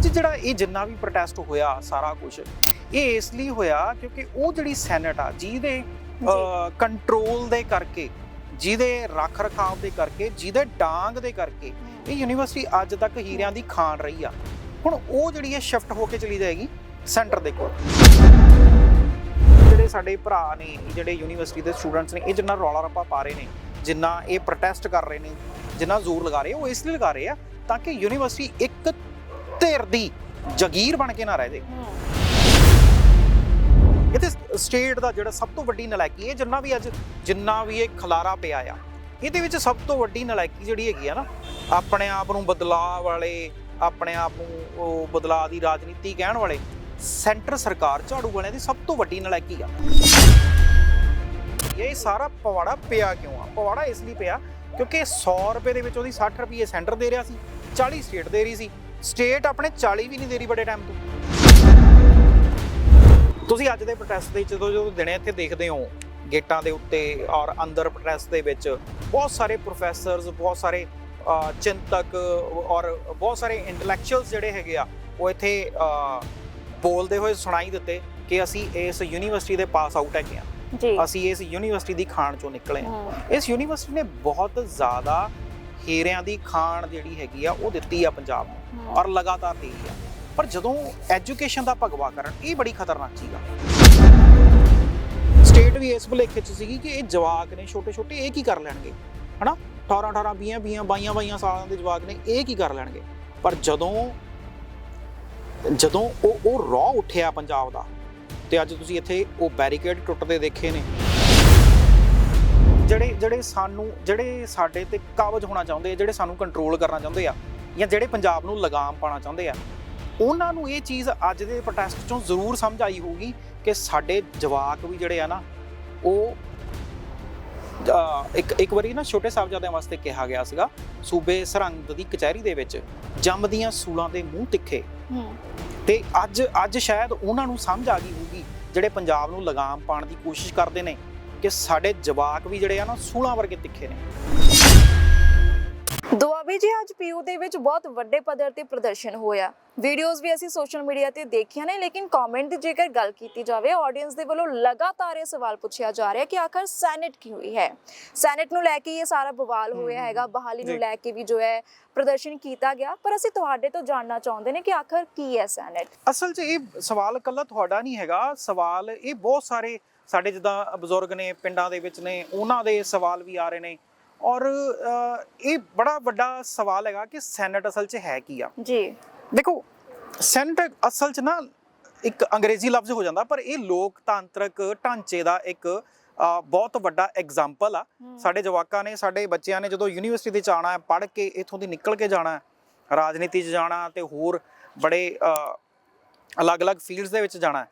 ਅੱਜ ਜਿਹੜਾ ਇਹ ਜਿੰਨਾ ਵੀ ਪ੍ਰੋਟੈਸਟ ਹੋਇਆ ਸਾਰਾ ਕੁਝ ਇਹ ਇਸ ਲਈ ਹੋਇਆ ਕਿਉਂਕਿ ਉਹ ਜਿਹੜੀ ਸੈਨੇਟ ਆ ਜਿਹਦੇ ਕੰਟਰੋਲ ਦੇ ਕਰਕੇ ਜਿਹਦੇ ਰੱਖ ਰਖਾਵ ਦੇ ਕਰਕੇ ਜਿਹਦੇ ਡਾਂਗ ਦੇ ਕਰਕੇ ਇਹ ਯੂਨੀਵਰਸਿਟੀ ਅੱਜ ਤੱਕ ਹੀਰਿਆਂ ਦੀ ਖਾਨ ਰਹੀ ਆ। ਹੁਣ ਉਹ ਜਿਹੜੀ ਹੈ ਸ਼ਿਫਟ ਹੋ ਕੇ ਚਲੀ ਜਾਏਗੀ ਸੈਂਟਰ ਦੇ ਕੋਲ। ਜਿਹੜੇ ਸਾਡੇ ਭਰਾ ਨੇ ਜਿਹੜੇ ਯੂਨੀਵਰਸਿਟੀ ਦੇ ਸਟੂਡੈਂਟਸ ਨੇ ਇਹ ਜਿੰਨਾ ਰੌਲਾ ਰੱਪਾ ਪਾ ਰਹੇ ਨੇ ਜਿੰਨਾ ਇਹ ਪ੍ਰੋਟੈਸਟ ਕਰ ਰਹੇ ਨੇ ਜਿੰਨਾ ਜ਼ੋਰ ਲਗਾ ਰਹੇ ਉਹ ਇਸ ਲਈ ਲਗਾ ਰਹੇ ਆ ਤਾਂ ਕਿ ਯੂਨੀਵਰਸਿਟੀ ਇੱਕ ਧਿਰ ਦੀ ਜਗੀਰ ਬਣ ਕੇ ਨਾ ਰਹਿ ਜਾਏ ਇਹ ਸਟੇਟ ਦਾ ਜਿਹੜਾ ਸਭ ਤੋਂ ਵੱਡੀ ਨਲਾਇਕੀ, ਇਹ ਜਿੰਨਾ ਵੀ ਅੱਜ ਜਿੰਨਾ ਵੀ ਇਹ ਖਲਾਰਾ ਪਿਆ ਆ, ਇਹਦੇ ਵਿੱਚ ਸਭ ਤੋਂ ਵੱਡੀ ਨਲਾਇਕੀ ਜਿਹੜੀ ਹੈਗੀ ਆ ਨਾ, ਆਪਣੇ ਆਪ ਨੂੰ ਬਦਲਾਅ ਵਾਲੇ, ਆਪਣੇ ਆਪ ਨੂੰ ਉਹ ਬਦਲਾਅ ਦੀ ਰਾਜਨੀਤੀ ਕਹਿਣ ਵਾਲੇ, ਸੈਂਟਰ ਸਰਕਾਰ ਝਾੜੂ ਵਾਲਿਆਂ ਦੀ ਸਭ ਤੋਂ ਵੱਡੀ ਨਲਾਇਕੀ ਆ। ਇਹ ਸਾਰਾ ਪਵਾੜਾ ਪਿਆ ਕਿਉਂ ਆ? ਪਵਾੜਾ ਇਸ ਲਈ ਪਿਆ ਕਿਉਂਕਿ 100 ਰੁਪਏ ਦੇ ਵਿੱਚ ਉਹਦੀ 60 ਰੁਪਏ ਸੈਂਟਰ ਦੇ ਰਿਹਾ ਸੀ 40 ਸਟੇਟ ਦੇ ਰਹੀ ਸੀ। ਸਟੇਟ ਆਪਣੇ 40 ਵੀ ਨਹੀਂ ਦੇ ਰਹੀ ਬੜੇ ਟਾਈਮ ਤੋਂ। ਤੁਸੀਂ ਅੱਜ ਦੇ ਪ੍ਰੋਟੈਸਟ ਦੇ ਜਦੋਂ ਜਦੋਂ ਦਿਨੇ ਇੱਥੇ ਦੇਖਦੇ ਹੋ ਗੇਟਾਂ ਦੇ ਉੱਤੇ ਔਰ ਅੰਦਰ ਪ੍ਰੋਟੈਸਟ ਦੇ ਵਿੱਚ ਬਹੁਤ ਸਾਰੇ ਪ੍ਰੋਫੈਸਰਸ ਬਹੁਤ ਸਾਰੇ ਚਿੰਤਕ ਔਰ ਬਹੁਤ ਸਾਰੇ ਇੰਟੈਲੈਕਚੁਅਲਸ ਜਿਹੜੇ ਹੈਗੇ ਆ ਉਹ ਇੱਥੇ ਬੋਲਦੇ ਹੋਏ ਸੁਣਾਈ ਦਿੱਤੇ ਕਿ ਅਸੀਂ ਇਸ ਯੂਨੀਵਰਸਿਟੀ ਦੇ ਪਾਸ ਆਊਟ ਹੈਗੇ ਆ। ਜੀ। ਅਸੀਂ ਇਸ ਯੂਨੀਵਰਸਿਟੀ ਦੀ ਖਾਣ ਚੋਂ ਨਿਕਲੇ ਆ। ਇਸ ਯੂਨੀਵਰਸਿਟੀ ਨੇ ਬਹੁਤ ਜ਼ਿਆਦਾ ਹੀਰਿਆਂ ਦੀ ਖਾਣ ਜਿਹੜੀ ਹੈਗੀ ਆ ਉਹ ਦਿੱਤੀ ਆ ਪੰਜਾਬ ਨੂੰ ਔਰ ਲਗਾਤਾਰ ਦੇ ਰਹੀ ਆ। ਪਰ ਜਦੋਂ ਐਜੂਕੇਸ਼ਨ ਦਾ ਭਗਵਾ ਕਰਨ ਇਹ ਬੜੀ ਖਤਰਨਾਕ ਚੀਜ਼ ਆ। ਸਟੇਟ ਵੀ ਇਸ ਭੁਲੇਖੇ ਚ ਸੀਗੀ ਕਿ ਇਹ ਜਵਾਕ ਨੇ ਛੋਟੇ ਛੋਟੇ ਇਹ ਕੀ ਕਰ ਲੈਣਗੇ? ਹਨਾ? 18 18 20 20 22 22 ਸਾਲਾਂ ਦੇ ਜਵਾਕ ਨੇ ਇਹ ਕੀ ਕਰ ਲੈਣਗੇ? ਪਰ ਜਦੋਂ ਜਦੋਂ ਉਹ ਉਹ ਰੌ ਉੱਠਿਆ ਪੰਜਾਬ ਦਾ ਤੇ ਅੱਜ ਤੁਸੀਂ ਇੱਥੇ ਉਹ ਬੈਰੀਕੇਡ ਟੁੱਟਦੇ ਦੇਖੇ ਨੇ। ਜਿਹੜੇ ਜਿਹੜੇ ਸਾਨੂੰ ਜਿਹੜੇ ਸਾਡੇ ਤੇ ਕਾਬਜ ਹੋਣਾ ਚਾਹੁੰਦੇ ਆ ਜਿਹੜੇ ਸਾਨੂੰ ਕੰਟਰੋਲ ਕਰਨਾ ਚਾਹੁੰਦੇ ਆ ਜਾਂ ਜਿਹੜੇ ਪੰਜਾਬ ਨੂੰ ਲਗਾਮ ਪਾਉਣਾ ਚਾਹੁੰਦੇ ਆ ਉਹਨਾਂ ਨੂੰ ਇਹ ਚੀਜ਼ ਅੱਜ ਦੇ ਪ੍ਰੋਟੈਸਟ ਚੋਂ ਜ਼ਰੂਰ ਸਮਝ ਆਈ ਹੋਊਗੀ ਕਿ ਸਾਡੇ ਜਵਾਕ ਵੀ ਜਿਹੜੇ ਆ ਨਾ ਉਹ ਇੱਕ ਇੱਕ ਵਾਰੀ ਨਾ ਛੋਟੇ ਸਾਹਿਬਜ਼ਾਦਿਆਂ ਵਾਸਤੇ ਕਿਹਾ ਗਿਆ ਸੀਗਾ ਸੂਬੇ ਸਰਹੰਦ ਦੀ ਕਚਹਿਰੀ ਦੇ ਵਿੱਚ ਜੰਮਦੀਆਂ ਸੂਲਾਂ ਦੇ ਮੂੰਹ ਤਿੱਖੇ। ਤੇ ਅੱਜ ਅੱਜ ਸ਼ਾਇਦ ਉਹਨਾਂ ਨੂੰ ਸਮਝ ਆ ਗਈ ਹੋਊਗੀ ਜਿਹੜੇ ਪੰਜਾਬ ਨੂੰ ਲਗਾਮ ਪਾਉਣ ਦੀ ਕੋਸ਼ਿਸ਼ ਕਰਦੇ ਨੇ। ਕਿ ਸਾਡੇ ਜਵਾਕ ਵੀ ਜਿਹੜੇ ਆ ਨਾ ਸੂਲਾਂ ਵਰਗੇ ਤਿੱਖੇ ਨੇ। ਦੁਆਬੀ ਜੀ ਅੱਜ ਪੀਯੂ ਦੇ ਵਿੱਚ ਬਹੁਤ ਵੱਡੇ ਪੱਧਰ ਤੇ ਪ੍ਰਦਰਸ਼ਨ ਹੋਇਆ। ਵੀਡੀਓਜ਼ ਵੀ ਅਸੀਂ ਸੋਸ਼ਲ ਮੀਡੀਆ ਤੇ ਦੇਖੀਆਂ ਨੇ ਲੇਕਿਨ ਕਮੈਂਟ ਦੀ ਜੇਕਰ ਗੱਲ ਕੀਤੀ ਜਾਵੇ ਆਡੀਅנס ਦੇ ਵੱਲੋਂ ਲਗਾਤਾਰ ਇਹ ਸਵਾਲ ਪੁੱਛਿਆ ਜਾ ਰਿਹਾ ਕਿ ਆਖਰ ਸੈਨੇਟ ਕੀ ਹੋਈ ਹੈ? ਸੈਨੇਟ ਨੂੰ ਲੈ ਕੇ ਇਹ ਸਾਰਾ ਬਵਾਲ ਹੋਇਆ ਹੈਗਾ ਬਹਾਲੀ ਨੂੰ। ਲੈ ਕੇ ਵੀ ਜੋ ਹੈ ਪ੍ਰਦਰਸ਼ਨ ਕੀਤਾ ਗਿਆ। ਪਰ ਅਸੀਂ ਤੁਹਾਡੇ ਤੋਂ ਜਾਣਨਾ ਚਾਹੁੰਦੇ ਨੇ ਕਿ ਆਖਰ ਕੀ ਹੈ ਸੈਨੇਟ ਅਸਲ 'ਚ ਇਹ ਸਵਾਲ ਇਕੱਲਾ ਤੁਹਾਡਾ ਨਹੀਂ ਹੈਗਾ। ਸਵਾਲ ਇਹ ਬਹੁਤ ਸਾਰੇ ਸਾਡੇ ਜਿੱਦਾਂ ਬਜ਼ੁਰਗ ਨੇ ਪਿੰਡਾਂ ਦੇ ਵਿੱਚ ਨੇ ਉਹਨਾਂ ਦੇ ਸਵਾਲ ਵੀ ਆ ਰਹੇ ਨੇ। ਔਰ ਇਹ ਬੜਾ ਵੱਡਾ ਸਵਾਲ ਹੈਗਾ ਕਿ ਸੈਨੇਟ ਅਸਲ 'ਚ ਹੈ ਕੀ ਆ? ਜੀ। ਦੇਖੋ ਸੈਨੇਟ ਅਸਲ 'ਚ ਨਾ ਇੱਕ ਅੰਗਰੇਜ਼ੀ ਲਫ਼ਜ਼ ਹੋ ਜਾਂਦਾ ਪਰ ਇਹ ਲੋਕਤਾਂਤਰਿਕ ਢਾਂਚੇ ਦਾ ਇੱਕ ਬਹੁਤ ਵੱਡਾ ਐਗਜ਼ਾਮਪਲ ਆ। ਸਾਡੇ ਜਵਾਕਾਂ ਨੇ ਸਾਡੇ ਬੱਚਿਆਂ ਨੇ ਜਦੋਂ ਯੂਨੀਵਰਸਿਟੀ ਦੇ ਚ ਆਉਣਾ ਹੈ ਪੜ੍ਹ ਕੇ ਇੱਥੋਂ ਦੀ ਨਿਕਲ ਕੇ ਜਾਣਾ ਹੈ ਰਾਜਨੀਤੀ 'ਚ ਜਾਣਾ ਤੇ ਹੋਰ ਬੜੇ ਅਲੱਗ-ਅਲੱਗ ਫੀਲਡਸ ਦੇ ਵਿੱਚ ਜਾਣਾ ਹੈ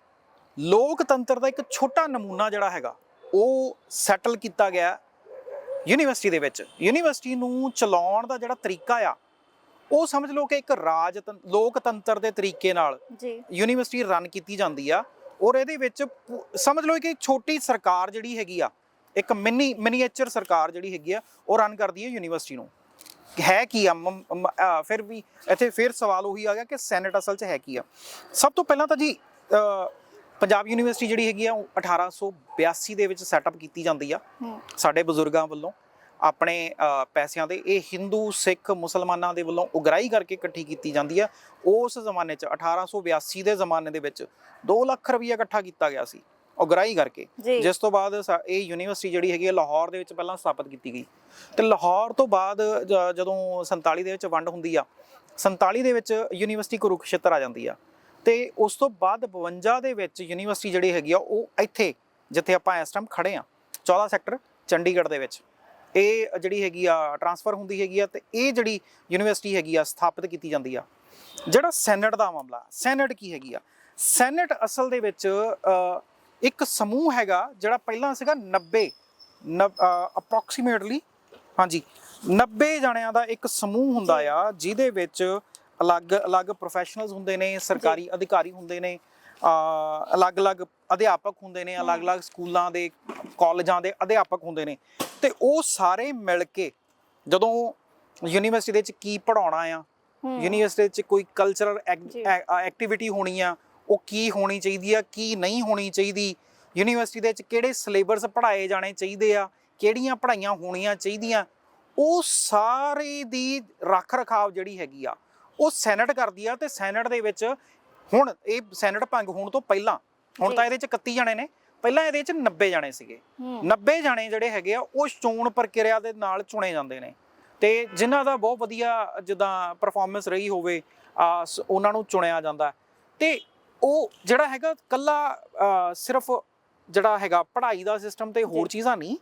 ਲੋਕਤੰਤਰ ਦਾ ਇੱਕ ਛੋਟਾ ਨਮੂਨਾ ਜਿਹੜਾ ਹੈਗਾ ਉਹ ਸੈਟਲ ਕੀਤਾ ਗਿਆ ਯੂਨੀਵਰਸਿਟੀ ਦੇ ਵਿੱਚ। ਯੂਨੀਵਰਸਿਟੀ ਨੂੰ ਚਲਾਉਣ ਦਾ ਜਿਹੜਾ ਤਰੀਕਾ ਆ ਉਹ ਸਮਝ ਲਓ ਕਿ ਇੱਕ ਰਾਜ ਲੋਕਤੰਤਰ ਦੇ ਤਰੀਕੇ ਨਾਲ ਜੀ। ਯੂਨੀਵਰਸਿਟੀ ਰਨ ਕੀਤੀ ਜਾਂਦੀ ਆ ਔਰ ਇਹਦੇ ਵਿੱਚ ਸਮਝ ਲਓ ਕਿ ਇੱਕ ਛੋਟੀ ਸਰਕਾਰ ਜਿਹੜੀ ਹੈਗੀ ਆ ਇੱਕ ਮਿਨੀ ਮਿਨੀਏਚਰ ਸਰਕਾਰ ਜਿਹੜੀ ਹੈਗੀ ਆ ਉਹ ਰਨ ਕਰਦੀ ਹੈ ਯੂਨੀਵਰਸਿਟੀ ਨੂੰ। ਹੈ ਕੀ ਆ? ਫਿਰ ਵੀ ਇੱਥੇ ਫਿਰ ਸਵਾਲ ਉਹੀ ਆ ਗਿਆ ਕਿ ਸੈਨੇਟ ਅਸਲ 'ਚ ਹੈ ਕੀ ਆ? ਸਭ ਤੋਂ ਪਹਿਲਾਂ ਤਾਂ ਜੀ ਪੰਜਾਬ ਯੂਨੀਵਰਸਿਟੀ ਜਿਹੜੀ ਹੈਗੀ ਆ ਉਹ 1882 ਦੇ ਵਿੱਚ ਸੈਟਅਪ ਕੀਤੀ ਜਾਂਦੀ ਆ। ਸਾਡੇ ਬਜ਼ੁਰਗਾਂ ਵੱਲੋਂ ਆਪਣੇ ਪੈਸਿਆਂ ਦੇ ਇਹ ਹਿੰਦੂ ਸਿੱਖ ਮੁਸਲਮਾਨਾਂ ਦੇ ਵੱਲੋਂ ਉਗਰਾਈ ਕਰਕੇ ਇਕੱਠੀ ਕੀਤੀ ਜਾਂਦੀ ਹੈ ਉਸ ਜ਼ਮਾਨੇ 'ਚ 1882 ਦੇ ਜ਼ਮਾਨੇ ਦੇ ਵਿੱਚ 2 ਲੱਖ ਰੁਪਈਆ ਇਕੱਠਾ ਕੀਤਾ ਗਿਆ ਸੀ ਉਗਰਾਈ ਕਰਕੇ। ਜਿਸ ਤੋਂ ਬਾਅਦ ਇਹ ਯੂਨੀਵਰਸਿਟੀ ਜਿਹੜੀ ਹੈਗੀ ਲਾਹੌਰ ਦੇ ਵਿੱਚ ਪਹਿਲਾਂ ਸਥਾਪਿਤ ਕੀਤੀ ਗਈ। ਤੇ ਲਾਹੌਰ ਤੋਂ ਬਾਅਦ ਜਦੋਂ 47 ਦੇ ਵਿੱਚ ਵੰਡ ਹੁੰਦੀ ਆ 47 ਦੇ ਵਿੱਚ ਯੂਨੀਵਰਸਿਟੀ ਕੁਰੂਕਸ਼ੇਤਰ ਆ ਜਾਂਦੀ ਆ। ਤੇ ਉਸ ਤੋਂ ਬਾਅਦ 52 ਦੇ ਵਿੱਚ ਯੂਨੀਵਰਸਿਟੀ ਜਿਹੜੀ ਹੈਗੀ ਆ, ਉਹ ਇੱਥੇ, ਜਿੱਥੇ ਆਪਾਂ ਇਸ ਟਾਈਮ ਖੜੇ ਆ 14 ਸੈਕਟਰ, ਚੰਡੀਗੜ੍ਹ ਦੇ ਵਿੱਚ। ਇਹ ਜਿਹੜੀ ਹੈਗੀ ਆ ਟਰਾਂਸਫਰ ਹੁੰਦੀ ਹੈਗੀ ਆ ਤੇ ਇਹ ਜਿਹੜੀ ਯੂਨੀਵਰਸਿਟੀ ਹੈਗੀ ਆ, ਸਥਾਪਿਤ ਕੀਤੀ ਜਾਂਦੀ ਆ। ਜਿਹੜਾ ਸੈਨੇਟ ਦਾ ਮਾਮਲਾ, ਸੈਨੇਟ ਕੀ ਹੈਗੀ ਆ? ਸੈਨੇਟ ਅਸਲ ਦੇ ਵਿੱਚ ਇੱਕ ਸਮੂਹ ਹੈਗਾ ਜਿਹੜਾ ਪਹਿਲਾਂ ਸੀਗਾ 90 ਅਪਰੋਕਸੀਮੇਟਲੀ ਹਾਂਜੀ 90 ਜਣਿਆਂ ਦਾ ਇੱਕ ਸਮੂਹ ਹੁੰਦਾ ਆ, ਜਿਹਦੇ ਵਿੱਚ ਅਲੱਗ-ਅਲੱਗ ਪ੍ਰੋਫੈਸ਼ਨਲਸ ਹੁੰਦੇ ਨੇ ਸਰਕਾਰੀ ਅਧਿਕਾਰੀ ਹੁੰਦੇ ਨੇ ਅਲੱਗ-ਅਲੱਗ ਅਧਿਆਪਕ ਹੁੰਦੇ ਨੇ ਅਲੱਗ-ਅਲੱਗ ਸਕੂਲਾਂ ਦੇ ਕਾਲਜਾਂ ਦੇ ਅਧਿਆਪਕ ਹੁੰਦੇ ਨੇ ਤੇ ਉਹ ਸਾਰੇ ਮਿਲ ਕੇ ਜਦੋਂ ਯੂਨੀਵਰਸਿਟੀ ਦੇ ਵਿੱਚ ਕੀ ਪੜਾਉਣਾ ਆ। ਯੂਨੀਵਰਸਿਟੀ 'ਚ ਕੋਈ ਕਲਚਰਲ। ਐਕਟੀਵਿਟੀ ਹੋਣੀ ਆ ਉਹ ਕੀ ਹੋਣੀ ਚਾਹੀਦੀ ਆ ਕੀ ਨਹੀਂ ਹੋਣੀ ਚਾਹੀਦੀ ਯੂਨੀਵਰਸਿਟੀ ਦੇ ਵਿੱਚ ਕਿਹੜੇ ਸਿਲੇਬਸ ਪੜ੍ਹਾਏ ਜਾਣੇ ਚਾਹੀਦੇ ਆ ਕਿਹੜੀਆਂ ਪੜ੍ਹਾਈਆਂ ਹੋਣੀਆਂ ਚਾਹੀਦੀਆਂ ਉਹ ਸਾਰੇ ਦੀ ਰੱਖ ਰਖਾਵ ਜਿਹੜੀ ਹੈਗੀ ਆ ਉਹ ਸੈਨੇਟ ਕਰਦੀ ਆ ਤੇ ਸੈਨੇਟ ਦੇ ਵਿੱਚ ਹੁਣ ਇਹ ਸੈਨੇਟ ਭੰਗ ਹੋਣ ਤੋਂ ਪਹਿਲਾਂ ਹੁਣ। ਤਾਂ ਇਹਦੇ ਚ 31 ਜਣੇ ਨੇ ਪਹਿਲਾਂ ਇਹਦੇ ਚ 90 ਜਣੇ ਸੀਗੇ ਹੂੰ 90 ਜਣੇ ਜਿਹੜੇ ਹੈਗੇ ਆ ਉਹ ਚੋਣ ਪ੍ਰਕਿਰਿਆ ਦੇ ਨਾਲ ਚੁਣੇ ਜਾਂਦੇ ਨੇ ਤੇ ਜਿਨ੍ਹਾਂ ਦਾ ਬਹੁਤ ਵਧੀਆ ਜਿੱਦਾਂ ਪਰਫਾਰਮੈਂਸ ਰਹੀ ਹੋਵੇ ਉਹਨਾਂ ਨੂੰ ਚੁਣਿਆ ਜਾਂਦਾ ਤੇ ਉਹ ਜਿਹੜਾ ਹੈਗਾ ਕੱਲਾ ਸਿਰਫ ਜਿਹੜਾ ਹੈਗਾ ਪੜ੍ਹਾਈ ਦਾ ਸਿਸਟਮ ਤੇ ਹੋਰ। ਚੀਜ਼ਾਂ ਨਹੀਂ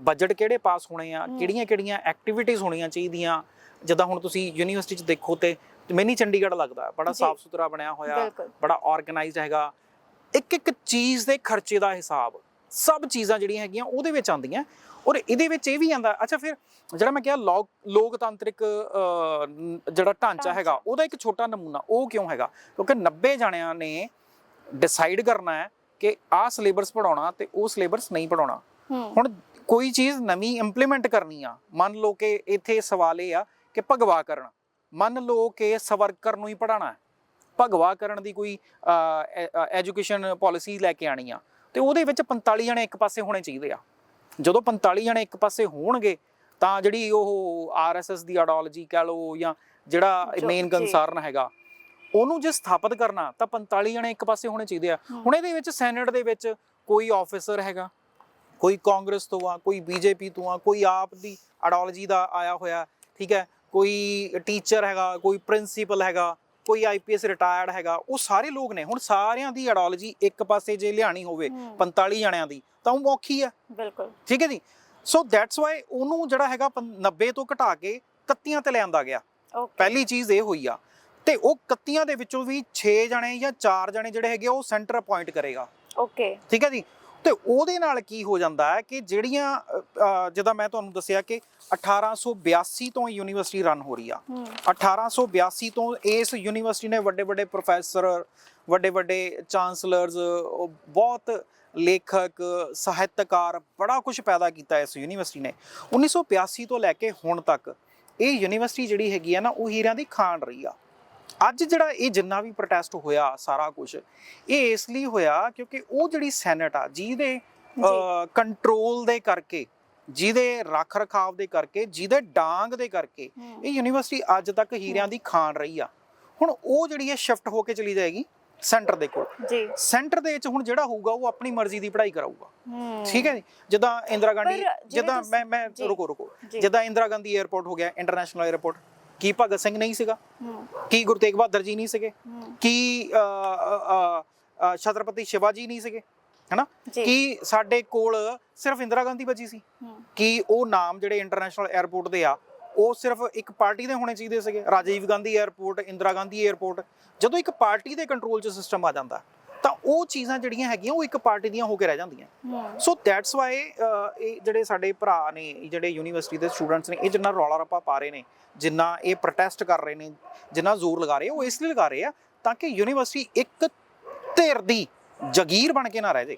ਬਜਟ ਕਿਹੜੇ ਪਾਸ ਹੋਣੇ ਆ। ਕਿਹੜੀਆਂ ਕਿਹੜੀਆਂ ਐਕਟੀਵਿਟੀਜ਼ ਹੋਣੀਆਂ ਚਾਹੀਦੀਆਂ ਜਿੱਦਾਂ ਹੁਣ ਤੁਸੀਂ ਯੂਨੀਵਰਸਿਟੀ 'ਚ ਦੇਖੋ ਤੇ ਮੈਨੀ ਚੰਡੀਗੜ੍ਹ ਲੱਗਦਾ ਬੜਾ। ਸਾਫ਼ ਸੁਥਰਾ ਬਣਿਆ ਹੋਇਆ ਬੜਾ ਆਰਗੇਨਾਈਜ਼ਡ ਹੈਗਾ। ਇੱਕ ਇੱਕ ਚੀਜ਼ ਦੇ ਖਰਚੇ ਦਾ ਹਿਸਾਬ ਸਭ ਚੀਜ਼ਾਂ ਜਿਹੜੀਆਂ ਹੈਗੀਆਂ ਉਹਦੇ ਵਿੱਚ ਆਉਂਦੀਆਂ ਔਰ ਇਹਦੇ ਵਿੱਚ ਇਹ ਵੀ ਆਂਦਾ ਅੱਛਾ ਫਿਰ ਜਿਹੜਾ ਮੈਂ ਕਿਹਾ ਲੋਕ ਲੋਕਤਾਂਤਰਿਕ ਜਿਹੜਾ ਢਾਂਚਾ। ਹੈਗਾ ਉਹਦਾ ਇੱਕ ਛੋਟਾ ਨਮੂਨਾ ਉਹ ਕਿਉਂ ਹੈਗਾ? ਕਿਉਂਕਿ 90 ਜਣਿਆਂ ਨੇ ਡਿਸਾਈਡ ਕਰਨਾ ਹੈ ਕਿ ਆਹ ਸਿਲੇਬਸ ਪੜਾਉਣਾ ਤੇ ਉਹ ਸਿਲੇਬਸ ਨਹੀਂ ਪੜਾਉਣਾ ਹੁਣ ਕੋਈ ਚੀਜ਼ ਨਵੀਂ ਇੰਪਲੀਮੈਂਟ ਕਰਨੀ ਆ ਮੰਨ ਲਓ ਕਿ ਇੱਥੇ ਸਵਾਲ ਇਹ ਆ ਕਿ ਭਗਵਾ ਕਰਨ ਮੰਨ ਲਓ ਕਿ ਸਵਰਕਰ ਨੂੰ ਹੀ ਪੜਾਉਣਾ ਹੈ ਭਗਵਾ ਕਰਨ ਦੀ ਕੋਈ ਐਜੂਕੇਸ਼ਨ ਪਾਲਿਸੀ ਲੈ ਕੇ ਆਣੀ ਆ ਤੇ ਉਹਦੇ ਵਿੱਚ 45 ਜਣੇ ਇੱਕ ਪਾਸੇ ਹੋਣੇ ਚਾਹੀਦੇ ਆ ਜਦੋਂ 45 ਜਣੇ ਇੱਕ ਪਾਸੇ ਹੋਣਗੇ ਤਾਂ ਜਿਹੜੀ ਉਹ ਆਰਐਸਐਸ ਦੀ ਆਈਡੀਓਲੋਜੀ ਕਹ ਲਓ ਜਾਂ ਜਿਹੜਾ ਮੇਨ। ਕੰਸਰਨ ਹੈਗਾ ਉਹਨੂੰ ਜੇ ਸਥਾਪਿਤ ਕਰਨਾ ਤਾਂ 45 ਜਣੇ ਇੱਕ ਪਾਸੇ ਹੋਣੇ ਚਾਹੀਦੇ ਆ। ਹੁਣ ਇਹਦੇ ਵਿੱਚ ਸੈਨੇਟ ਦੇ ਵਿੱਚ ਕੋਈ ਆਫੀਸਰ ਹੈਗਾ ਕੋਈ ਕਾਂਗਰਸ ਤੋਂ ਆ ਕੋਈ ਬੀਜੇਪੀ ਤੋਂ ਆ ਕੋਈ ਆਪ ਦੀ ਆਈਡੀਓਲੋਜੀ ਦਾ ਆਇਆ ਹੋਇਆ ਠੀਕ ਹੈ ਕੋਈ ਟੀਚਰ ਹੈਗਾ ਕੋਈ ਪ੍ਰਿੰਸੀਪਲ ਹੈਗਾ ਕੋਈ ਆਈਪੀਐਸ ਰਿਟਾਇਰਡ ਹੈਗਾ ਉਹ ਸਾਰੇ ਲੋਕ ਨੇ। ਹੁਣ ਸਾਰਿਆਂ ਦੀ ਆਈਡੀਓਲੋਜੀ ਇੱਕ ਪਾਸੇ ਜੇ ਲਿਆਣੀ ਹੋਵੇ ਹਮ। 45 ਜਣਿਆਂ ਦੀ ਤਾਂ ਉਹ ਔਖੀ ਆ ਬਿਲਕੁਲ। ਠੀਕ ਹੈ ਜੀ? ਸੋ ਦੈਟਸ ਵਾਈ ਉਹਨੂੰ ਜਿਹੜਾ ਹੈਗਾ ਪੰ- 90 ਤੋਂ ਘਟਾ ਕੇ 31 ਤੇ ਲਿਆਂਦਾ ਗਿਆ। ਪਹਿਲੀ ਚੀਜ਼ ਇਹ ਹੋਈ ਆ ਤੇ ਉਹ 31 ਦੇ ਵਿੱਚੋਂ ਵੀ 6 ਜਣੇ ਜਾਂ 4 ਜਣੇ ਜਿਹੜੇ ਹੈਗੇ ਉਹ ਸੈਂਟਰ ਅਪਾਇੰਟ ਕਰੇਗਾ। ਓਕੇ ਠੀਕ ਹੈ ਜੀ? ਤੇ ਉਹਦੇ ਨਾਲ ਕੀ ਹੋ ਜਾਂਦਾ ਹੈ ਕਿ ਜਿਹੜੀਆਂ ਜਿੱਦਾਂ ਮੈਂ ਤੁਹਾਨੂੰ ਦੱਸਿਆ ਕਿ 1882 ਤੋਂ ਯੂਨੀਵਰਸਿਟੀ ਰਨ ਹੋ ਰਹੀ ਆ। ਹੂੰ। 1882 ਤੋਂ ਇਸ ਯੂਨੀਵਰਸਿਟੀ ਨੇ ਵੱਡੇ ਵੱਡੇ ਪ੍ਰੋਫੈਸਰ ਵੱਡੇ ਵੱਡੇ ਚਾਂਸਲਰਸ ਬਹੁਤ ਲੇਖਕ ਸਾਹਿਤਕਾਰ ਬੜਾ ਕੁਝ ਪੈਦਾ ਕੀਤਾ ਇਸ ਯੂਨੀਵਰਸਿਟੀ ਨੇ। 1982 ਤੋਂ ਲੈ ਕੇ ਹੁਣ ਤੱਕ ਇਹ ਯੂਨੀਵਰਸਿਟੀ ਜਿਹੜੀ ਹੈਗੀ ਆ ਨਾ ਉਹ ਹੀਰਿਆਂ ਦੀ ਖਾਨ ਰਹੀ ਆ। ਅੱਜ ਜਿਹੜਾ ਇਹ ਜਿੰਨਾ ਵੀ ਪ੍ਰੋਟੈਸਟ ਹੋਇਆ ਸਾਰਾ ਕੁਝ ਇਹ ਇਸ ਲਈ ਹੋਇਆ ਕਿਉਂਕਿ ਉਹ ਜਿਹੜੀ ਸੈਨੇਟ ਆ ਜਿਹਦੇ ਕੰਟਰੋਲ ਦੇ ਕਰਕੇ ਜਿਹਦੇ ਰੱਖ ਰਖਾਵ ਦੇ ਕਰਕੇ ਜਿਹਦੇ ਡਾਂਗ ਦੇ ਕਰਕੇ ਇਹ ਯੂਨੀਵਰਸਿਟੀ ਅੱਜ ਤੱਕ ਹੀਰਿਆਂ ਦੀ ਖਾਨ ਰਹੀ ਆ। ਹੁਣ ਉਹ ਜਿਹੜੀ ਹੈ ਸ਼ਿਫਟ ਹੋ ਕੇ ਚਲੀ ਜਾਏਗੀ ਸੈਂਟਰ ਦੇ ਕੋਲ। ਜੀ। ਸੈਂਟਰ ਦੇ ਵਿੱਚ ਹੁਣ ਜਿਹੜਾ ਹੋਊਗਾ ਉਹ ਆਪਣੀ ਮਰਜ਼ੀ ਦੀ ਪੜ੍ਹਾਈ ਕਰਾਊਗਾ। ਠੀਕ ਹੈ ਜੀ? ਜਿੱਦਾਂ ਇੰਦਰਾ ਗਾਂਧੀ ਜਿੱਦਾਂ ਮੈਂ ਮੈਂ। ਰੁਕੋ ਰੁਕੋ। ਜਿੱਦਾਂ ਇੰਦਰਾ ਗਾਂਧੀ 에ਅਰਪੋਰਟ ਹੋ ਗਿਆ ਇੰਟਰਨੈਸ਼ਨਲ 에ਅਰਪੋਰਟ ਕੀ ਭਗਤ ਸਿੰਘ ਨਹੀਂ ਸੀਗਾ? ਕੀ ਗੁਰੂ ਤੇਗ ਬਹਾਦਰ ਜੀ ਨਹੀਂ ਸੀਗੇ? ਕੀ ਛਤਰਪਤੀ ਸ਼ਿਵਾਜੀ ਨਹੀਂ ਸੀਗੇ? ਹੈਨਾ? ਕੀ ਸਾਡੇ ਕੋਲ ਸਿਰਫ ਇੰਦਰਾ ਗਾਂਧੀ ਬਚੀ ਸੀ? ਕਿ ਉਹ ਨਾਮ ਜਿਹੜੇ ਇੰਟਰਨੈਸ਼ਨਲ 에ਅਰਪੋਰਟ ਦੇ ਆ ਉਹ ਸਿਰਫ ਇੱਕ ਪਾਰਟੀ ਦੇ ਹੋਣੇ ਚਾਹੀਦੇ ਸੀਗੇ? ਰਾਜੀਵ ਗਾਂਧੀ 에ਅਰਪੋਰਟ ਇੰਦਰਾ ਗਾਂਧੀ 에ਅਰਪੋਰਟ ਜਦੋਂ ਇੱਕ ਪਾਰਟੀ ਦੇ ਕੰਟਰੋਲ 'ਚ ਸਿਸਟਮ ਆ ਜਾਂਦਾ ਤਾਂ ਉਹ ਚੀਜ਼ਾਂ ਜਿਹੜੀਆਂ ਹੈਗੀਆਂ ਉਹ ਇੱਕ ਪਾਰਟੀ ਦੀਆਂ ਹੋ ਕੇ ਰਹਿ ਜਾਂਦੀਆਂ। ਸੋ ਦੈਟਸ ਵਾਈ ਇਹ ਜਿਹੜੇ ਸਾਡੇ ਭਰਾ ਨੇ ਜਿਹੜੇ ਯੂਨੀਵਰਸਿਟੀ ਦੇ ਸਟੂਡੈਂਟਸ ਨੇ ਇਹ ਜਿੰਨਾ ਰੌਲਾ ਰੱਪਾ ਪਾ ਰਹੇ ਨੇ ਜਿੰਨਾ ਇਹ ਪ੍ਰੋਟੈਸਟ ਕਰ ਰਹੇ ਨੇ ਜਿੰਨਾ ਜ਼ੋਰ ਲਗਾ ਰਹੇ ਉਹ ਇਸ ਲਈ ਲਗਾ ਰਹੇ ਆ ਤਾਂ ਕਿ ਯੂਨੀਵਰਸਿਟੀ ਇੱਕ ਧਿਰ ਦੀ ਜਗੀਰ ਬਣ ਕੇ ਨਾ ਰਹਿ ਜਾਏ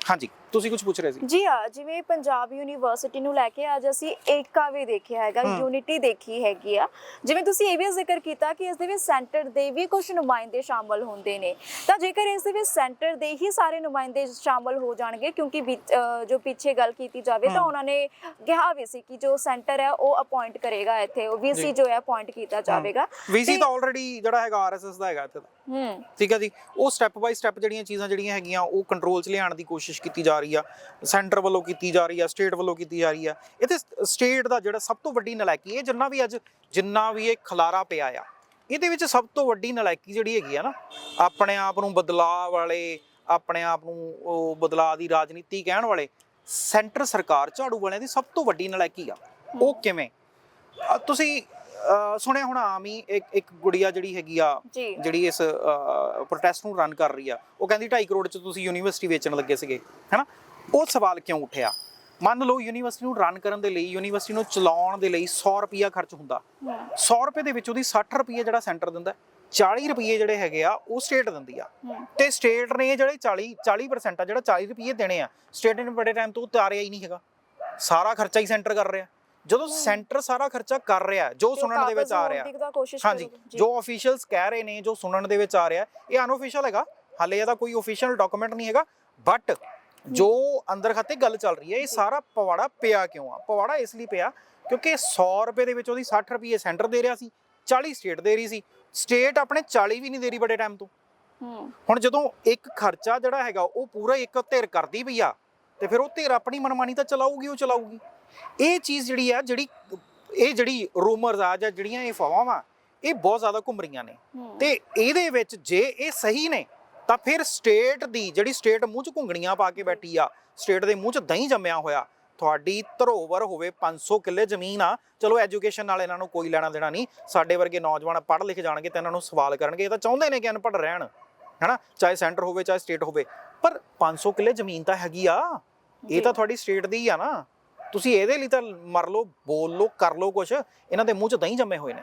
ਹਾਂਜੀ। ਤੁਸੀਂ ਕੁਝ ਪੁੱਛ ਰਹੇ ਸੀ? ਜੀ ਹਾਂ ਜਿਵੇਂ ਪੰਜਾਬ ਯੂਨੀਵਰਸਿਟੀ ਨੂੰ ਲੈ ਕੇ ਅੱਜ ਅਸੀਂ ਏਕਾ ਵੀ ਦੇਖਿਆ ਹੈਗਾ। ਯੂਨਿਟੀ ਦੇਖੀ ਹੈਗੀ ਆ। ਜਿਵੇਂ ਤੁਸੀਂ ਇਹ ਵੀ ਜ਼ਿਕਰ ਕੀਤਾ ਕਿ ਇਸ ਦੇ ਵਿੱਚ ਸੈਂਟਰ ਦੇ ਵੀ ਕੁਝ ਨੁਮਾਇੰਦੇ ਸ਼ਾਮਲ ਹੁੰਦੇ ਨੇ। ਤਾਂ ਜੇਕਰ ਇਸ ਦੇ ਵਿੱਚ ਸੈਂਟਰ ਦੇ ਹੀ ਸਾਰੇ ਨੁਮਾਇੰਦੇ ਸ਼ਾਮਲ ਹੋ ਜਾਣਗੇ ਕਿਉਂਕਿ ਜੋ ਪਿੱਛੇ ਗੱਲ ਕੀਤੀ ਜਾਵੇ ਤਾਂ। ਉਹਨਾਂ ਨੇ ਕਿਹਾ ਵੀ ਸੀ ਕਿ ਜੋ ਸੈਂਟਰ ਹੈ ਉਹ ਅਪਾਇੰਟ ਕਰੇਗਾ ਇੱਥੇ ਉਹ ਵੀਸੀ ਜੀ। ਹੈ ਅਪਾਇੰਟ ਕੀਤਾ ਜਾਵੇਗਾ। ਵੀਸੀ ਤੇ- ਤਾਂ ਆਲਰੇਡੀ ਜਿਹੜਾ ਹੈਗਾ ਆਰਐਸਐਸ ਦਾ ਹੈਗਾ ਇੱਥੇ ਹੂੰ। ਠੀਕ ਹੈ ਜੀ? ਉਹ ਸਟੈਪ ਬਾਈ ਸਟੈਪ ਜਿਹੜੀਆਂ ਚੀਜ਼ਾਂ ਜਿਹੜੀਆਂ ਹੈਗੀਆਂ ਉਹ ਕੰਟਰੋਲ 'ਚ ਲਿਆਉਣ ਦੀ ਕੋਸ਼ਿਸ਼ ਕੀਤੀ ਜਾ ਰਹੀ ਆ ਸੈਂਟਰ ਵੱਲੋਂ ਕੀਤੀ ਜਾ ਰਹੀ ਆ ਸਟੇਟ ਵੱਲੋਂ ਕੀਤੀ ਜਾ ਰਹੀ ਆ। ਇੱਥੇ ਸਟੇਟ ਦਾ ਜਿਹੜਾ ਸਭ ਤੋਂ ਵੱਡੀ ਨਲਾਇਕੀ, ਇਹ ਜਿੰਨਾ ਵੀ ਅੱਜ, ਜਿੰਨਾ ਵੀ ਇਹ ਖਲਾਰਾ ਪਿਆ ਆ, ਇਹਦੇ ਵਿੱਚ ਸਭ ਤੋਂ ਵੱਡੀ ਨਲਾਇਕੀ ਜਿਹੜੀ ਹੈਗੀ ਆ ਨਾ, ਆਪਣੇ ਆਪ ਨੂੰ ਬਦਲਾਅ ਵਾਲੇ, ਆਪਣੇ ਆਪ ਨੂੰ ਉਹ ਬਦਲਾਅ ਦੀ ਰਾਜਨੀਤੀ ਕਹਿਣ ਵਾਲੇ ਸੈਂਟਰ ਸਰਕਾਰ ਝਾੜੂ ਵਾਲਿਆਂ ਦੀ ਸਭ ਤੋਂ ਵੱਡੀ ਨਲਾਇਕੀ ਆ। ਉਹ ਕਿਵੇਂ? ਤੁਸੀਂ ਸੁਣਿਆ ਹੋਣਾ ਆਮ ਹੀ ਇੱਕ ਇੱਕ ਗੁੜੀਆ ਜਿਹੜੀ ਹੈਗੀ ਆ ਜਿਹੜੀ ਇਸ ਪ੍ਰੋਟੈਸਟ ਨੂੰ ਰਨ ਕਰ ਰਹੀ ਆ ਉਹ ਕਹਿੰਦੀ 2.5 ਕਰੋੜ ਚ ਤੁਸੀਂ ਯੂਨੀਵਰਸਿਟੀ ਵੇਚਣ ਲੱਗੇ ਸੀਗੇ ਹੈਨਾ? ਉਹ ਸਵਾਲ ਕਿਉਂ ਉੱਠਿਆ? ਮੰਨ ਲਓ ਯੂਨੀਵਰਸਿਟੀ ਨੂੰ ਰਨ ਕਰਨ ਦੇ ਲਈ ਯੂਨੀਵਰਸਿਟੀ ਨੂੰ ਚਲਾਉਣ ਦੇ ਲਈ 100 ਰੁਪਿਆ ਖਰਚ ਹੁੰਦਾ। ਹੂੰ। 100 ਰੁਪਏ ਦੇ ਵਿੱਚ ਉਹਦੀ 60 ਰੁਪਏ ਜਿਹੜਾ ਸੈਂਟਰ ਦਿੰਦਾ 40 ਰੁਪਏ ਜਿਹੜੇ ਹੈਗੇ ਆ ਉਹ ਸਟੇਟ ਦਿੰਦੀ ਆ। ਤੇ ਸਟੇਟ ਨੇ ਜਿਹੜੇ 40 40% ਆ ਜਿਹੜਾ 40 ਰੁਪਏ ਦੇਣੇ ਆ ਸਟੇਟ ਨੇ ਬੜੇ ਟਾਈਮ ਤੋਂ ਉਤਾਰਿਆ ਹੀ ਨਹੀਂ ਹੈਗਾ। ਸਾਰਾ ਖਰਚਾ ਹੀ ਸੈਂਟਰ ਕਰ ਰਿਹਾ। ਜਦੋਂ ਸੈਂਟਰ ਸਾਰਾ ਖਰਚਾ ਕਰ ਰਿਹਾ ਹੈ, ਜੋ ਸੁਣਨ ਦੇ ਵਿੱਚ ਆ ਰਿਹਾ। ਹਾਂਜੀ। ਜੀ। ਅਫੀਸ਼ੀਅਲਸ ਕਹਿ ਰਹੇ ਨੇ ਜੋ ਸੁਣਨ ਦੇ ਵਿੱਚ ਆ ਰਿਹਾ ਇਹ ਅਨਅਫੀਸ਼ੀਅਲ ਹੈਗਾ। ਹਾਲੇ ਇਹਦਾ ਕੋਈ ਅਫੀਸ਼ੀਅਲ ਡਾਕੂਮੈਂਟ ਨਹੀਂ ਹੈਗਾ ਬਟ ਜੋ ਅੰਦਰ ਖਾਤੇ ਗੱਲ ਚੱਲ ਰਹੀ ਹੈ ਇਹ ਸਾਰਾ ਪਵਾੜਾ ਪਿਆ ਕਿਉਂ ਆ? ਪਵਾੜਾ ਇਸ ਲਈ ਪਿਆ ਕਿਉਂਕਿ 100 ਰੁਪਏ ਦੇ ਵਿੱਚ ਉਹਦੀ 60 ਰੁਪਏ ਸੈਂਟਰ ਦੇ ਰਿਹਾ ਸੀ 40 ਸਟੇਟ ਦੇ ਰਹੀ ਸੀ। ਸਟੇਟ ਆਪਣੇ 40 ਵੀ ਨਹੀਂ ਦੇ ਰਹੀ ਬੜੇ ਟਾਈਮ ਤੋਂ। ਹੁਣ ਜਦੋਂ ਇੱਕ ਖਰਚਾ ਜਿਹੜਾ ਹੈਗਾ ਉਹ ਪੂਰਾ ਇੱਕ ਧਿਰ ਕਰਦੀ ਪਈ ਆ ਤੇ ਫਿਰ ਉਹ ਧਿਰ ਆਪਣੀ ਮਨਮਾਨੀ ਤਾਂ ਚਲਾਊਗੀ ਉਹ ਚਲਾਊਗੀ। ਇਹ ਚੀਜ਼ ਜਿਹੜੀ ਆ ਜਿਹੜੀ ਇਹ ਜਿਹੜੀ ਰੂਮਰਸ ਆ ਜਾਂ ਜਿਹੜੀਆਂ ਇਹ ਫਵਾਵਾਂ ਇਹ ਬਹੁਤ ਜ਼ਿਆਦਾ ਘੁੰਮ ਰਹੀਆਂ ਨੇ। ਤੇ ਇਹਦੇ ਵਿੱਚ ਜੇ ਇਹ ਸਹੀ ਨੇ ਤਾਂ ਫਿਰ ਸਟੇਟ ਦੀ ਜਿਹੜੀ ਸਟੇਟ ਮੂੰਹ 'ਚ ਘੁੰਗਣੀਆਂ ਪਾ ਕੇ ਬੈਠੀ ਆ ਸਟੇਟ ਦੇ ਮੂੰਹ 'ਚ ਦਹੀਂ ਜੰਮਿਆ ਹੋਇਆ ਤੁਹਾਡੀ ਧਰੋਵਰ ਹੋਵੇ 500 ਕਿੱਲੇ ਜ਼ਮੀਨ ਆ ਚਲੋ ਐਜੂਕੇਸ਼ਨ ਨਾਲ ਇਹਨਾਂ ਨੂੰ ਕੋਈ ਲੈਣਾ ਦੇਣਾ ਨਹੀਂ ਸਾਡੇ ਵਰਗੇ ਨੌਜਵਾਨ ਪੜ੍ਹ ਲਿਖ ਜਾਣਗੇ ਤੇ ਇਹਨਾਂ ਨੂੰ ਸਵਾਲ ਕਰਨਗੇ ਇਹ ਤਾਂ ਚਾਹੁੰਦੇ ਨੇ ਕਿ ਅਨਪੜ੍ਹ ਰਹਿਣ ਹੈਨਾ? ਚਾਹੇ ਸੈਂਟਰ ਹੋਵੇ ਚਾਹੇ ਸਟੇਟ ਹੋਵੇ ਪਰ 500 ਕਿੱਲੇ ਜ਼ਮੀਨ ਤਾਂ ਹੈਗੀ ਆ। ਇਹ ਤਾਂ ਤੁਹਾਡੀ ਸਟੇਟ ਦੀ ਆ ਨਾ। ਤੁਸੀਂ ਇਹਦੇ ਲਈ ਤਾਂ ਮਰ ਲਓ, ਬੋਲ ਲਓ, ਕਰ ਲਓ ਕੁਛ। ਇਹਨਾਂ ਦੇ ਮੂੰਹ 'ਚ ਦਹੀਂ ਜੰਮੇ ਹੋਏ ਨੇ।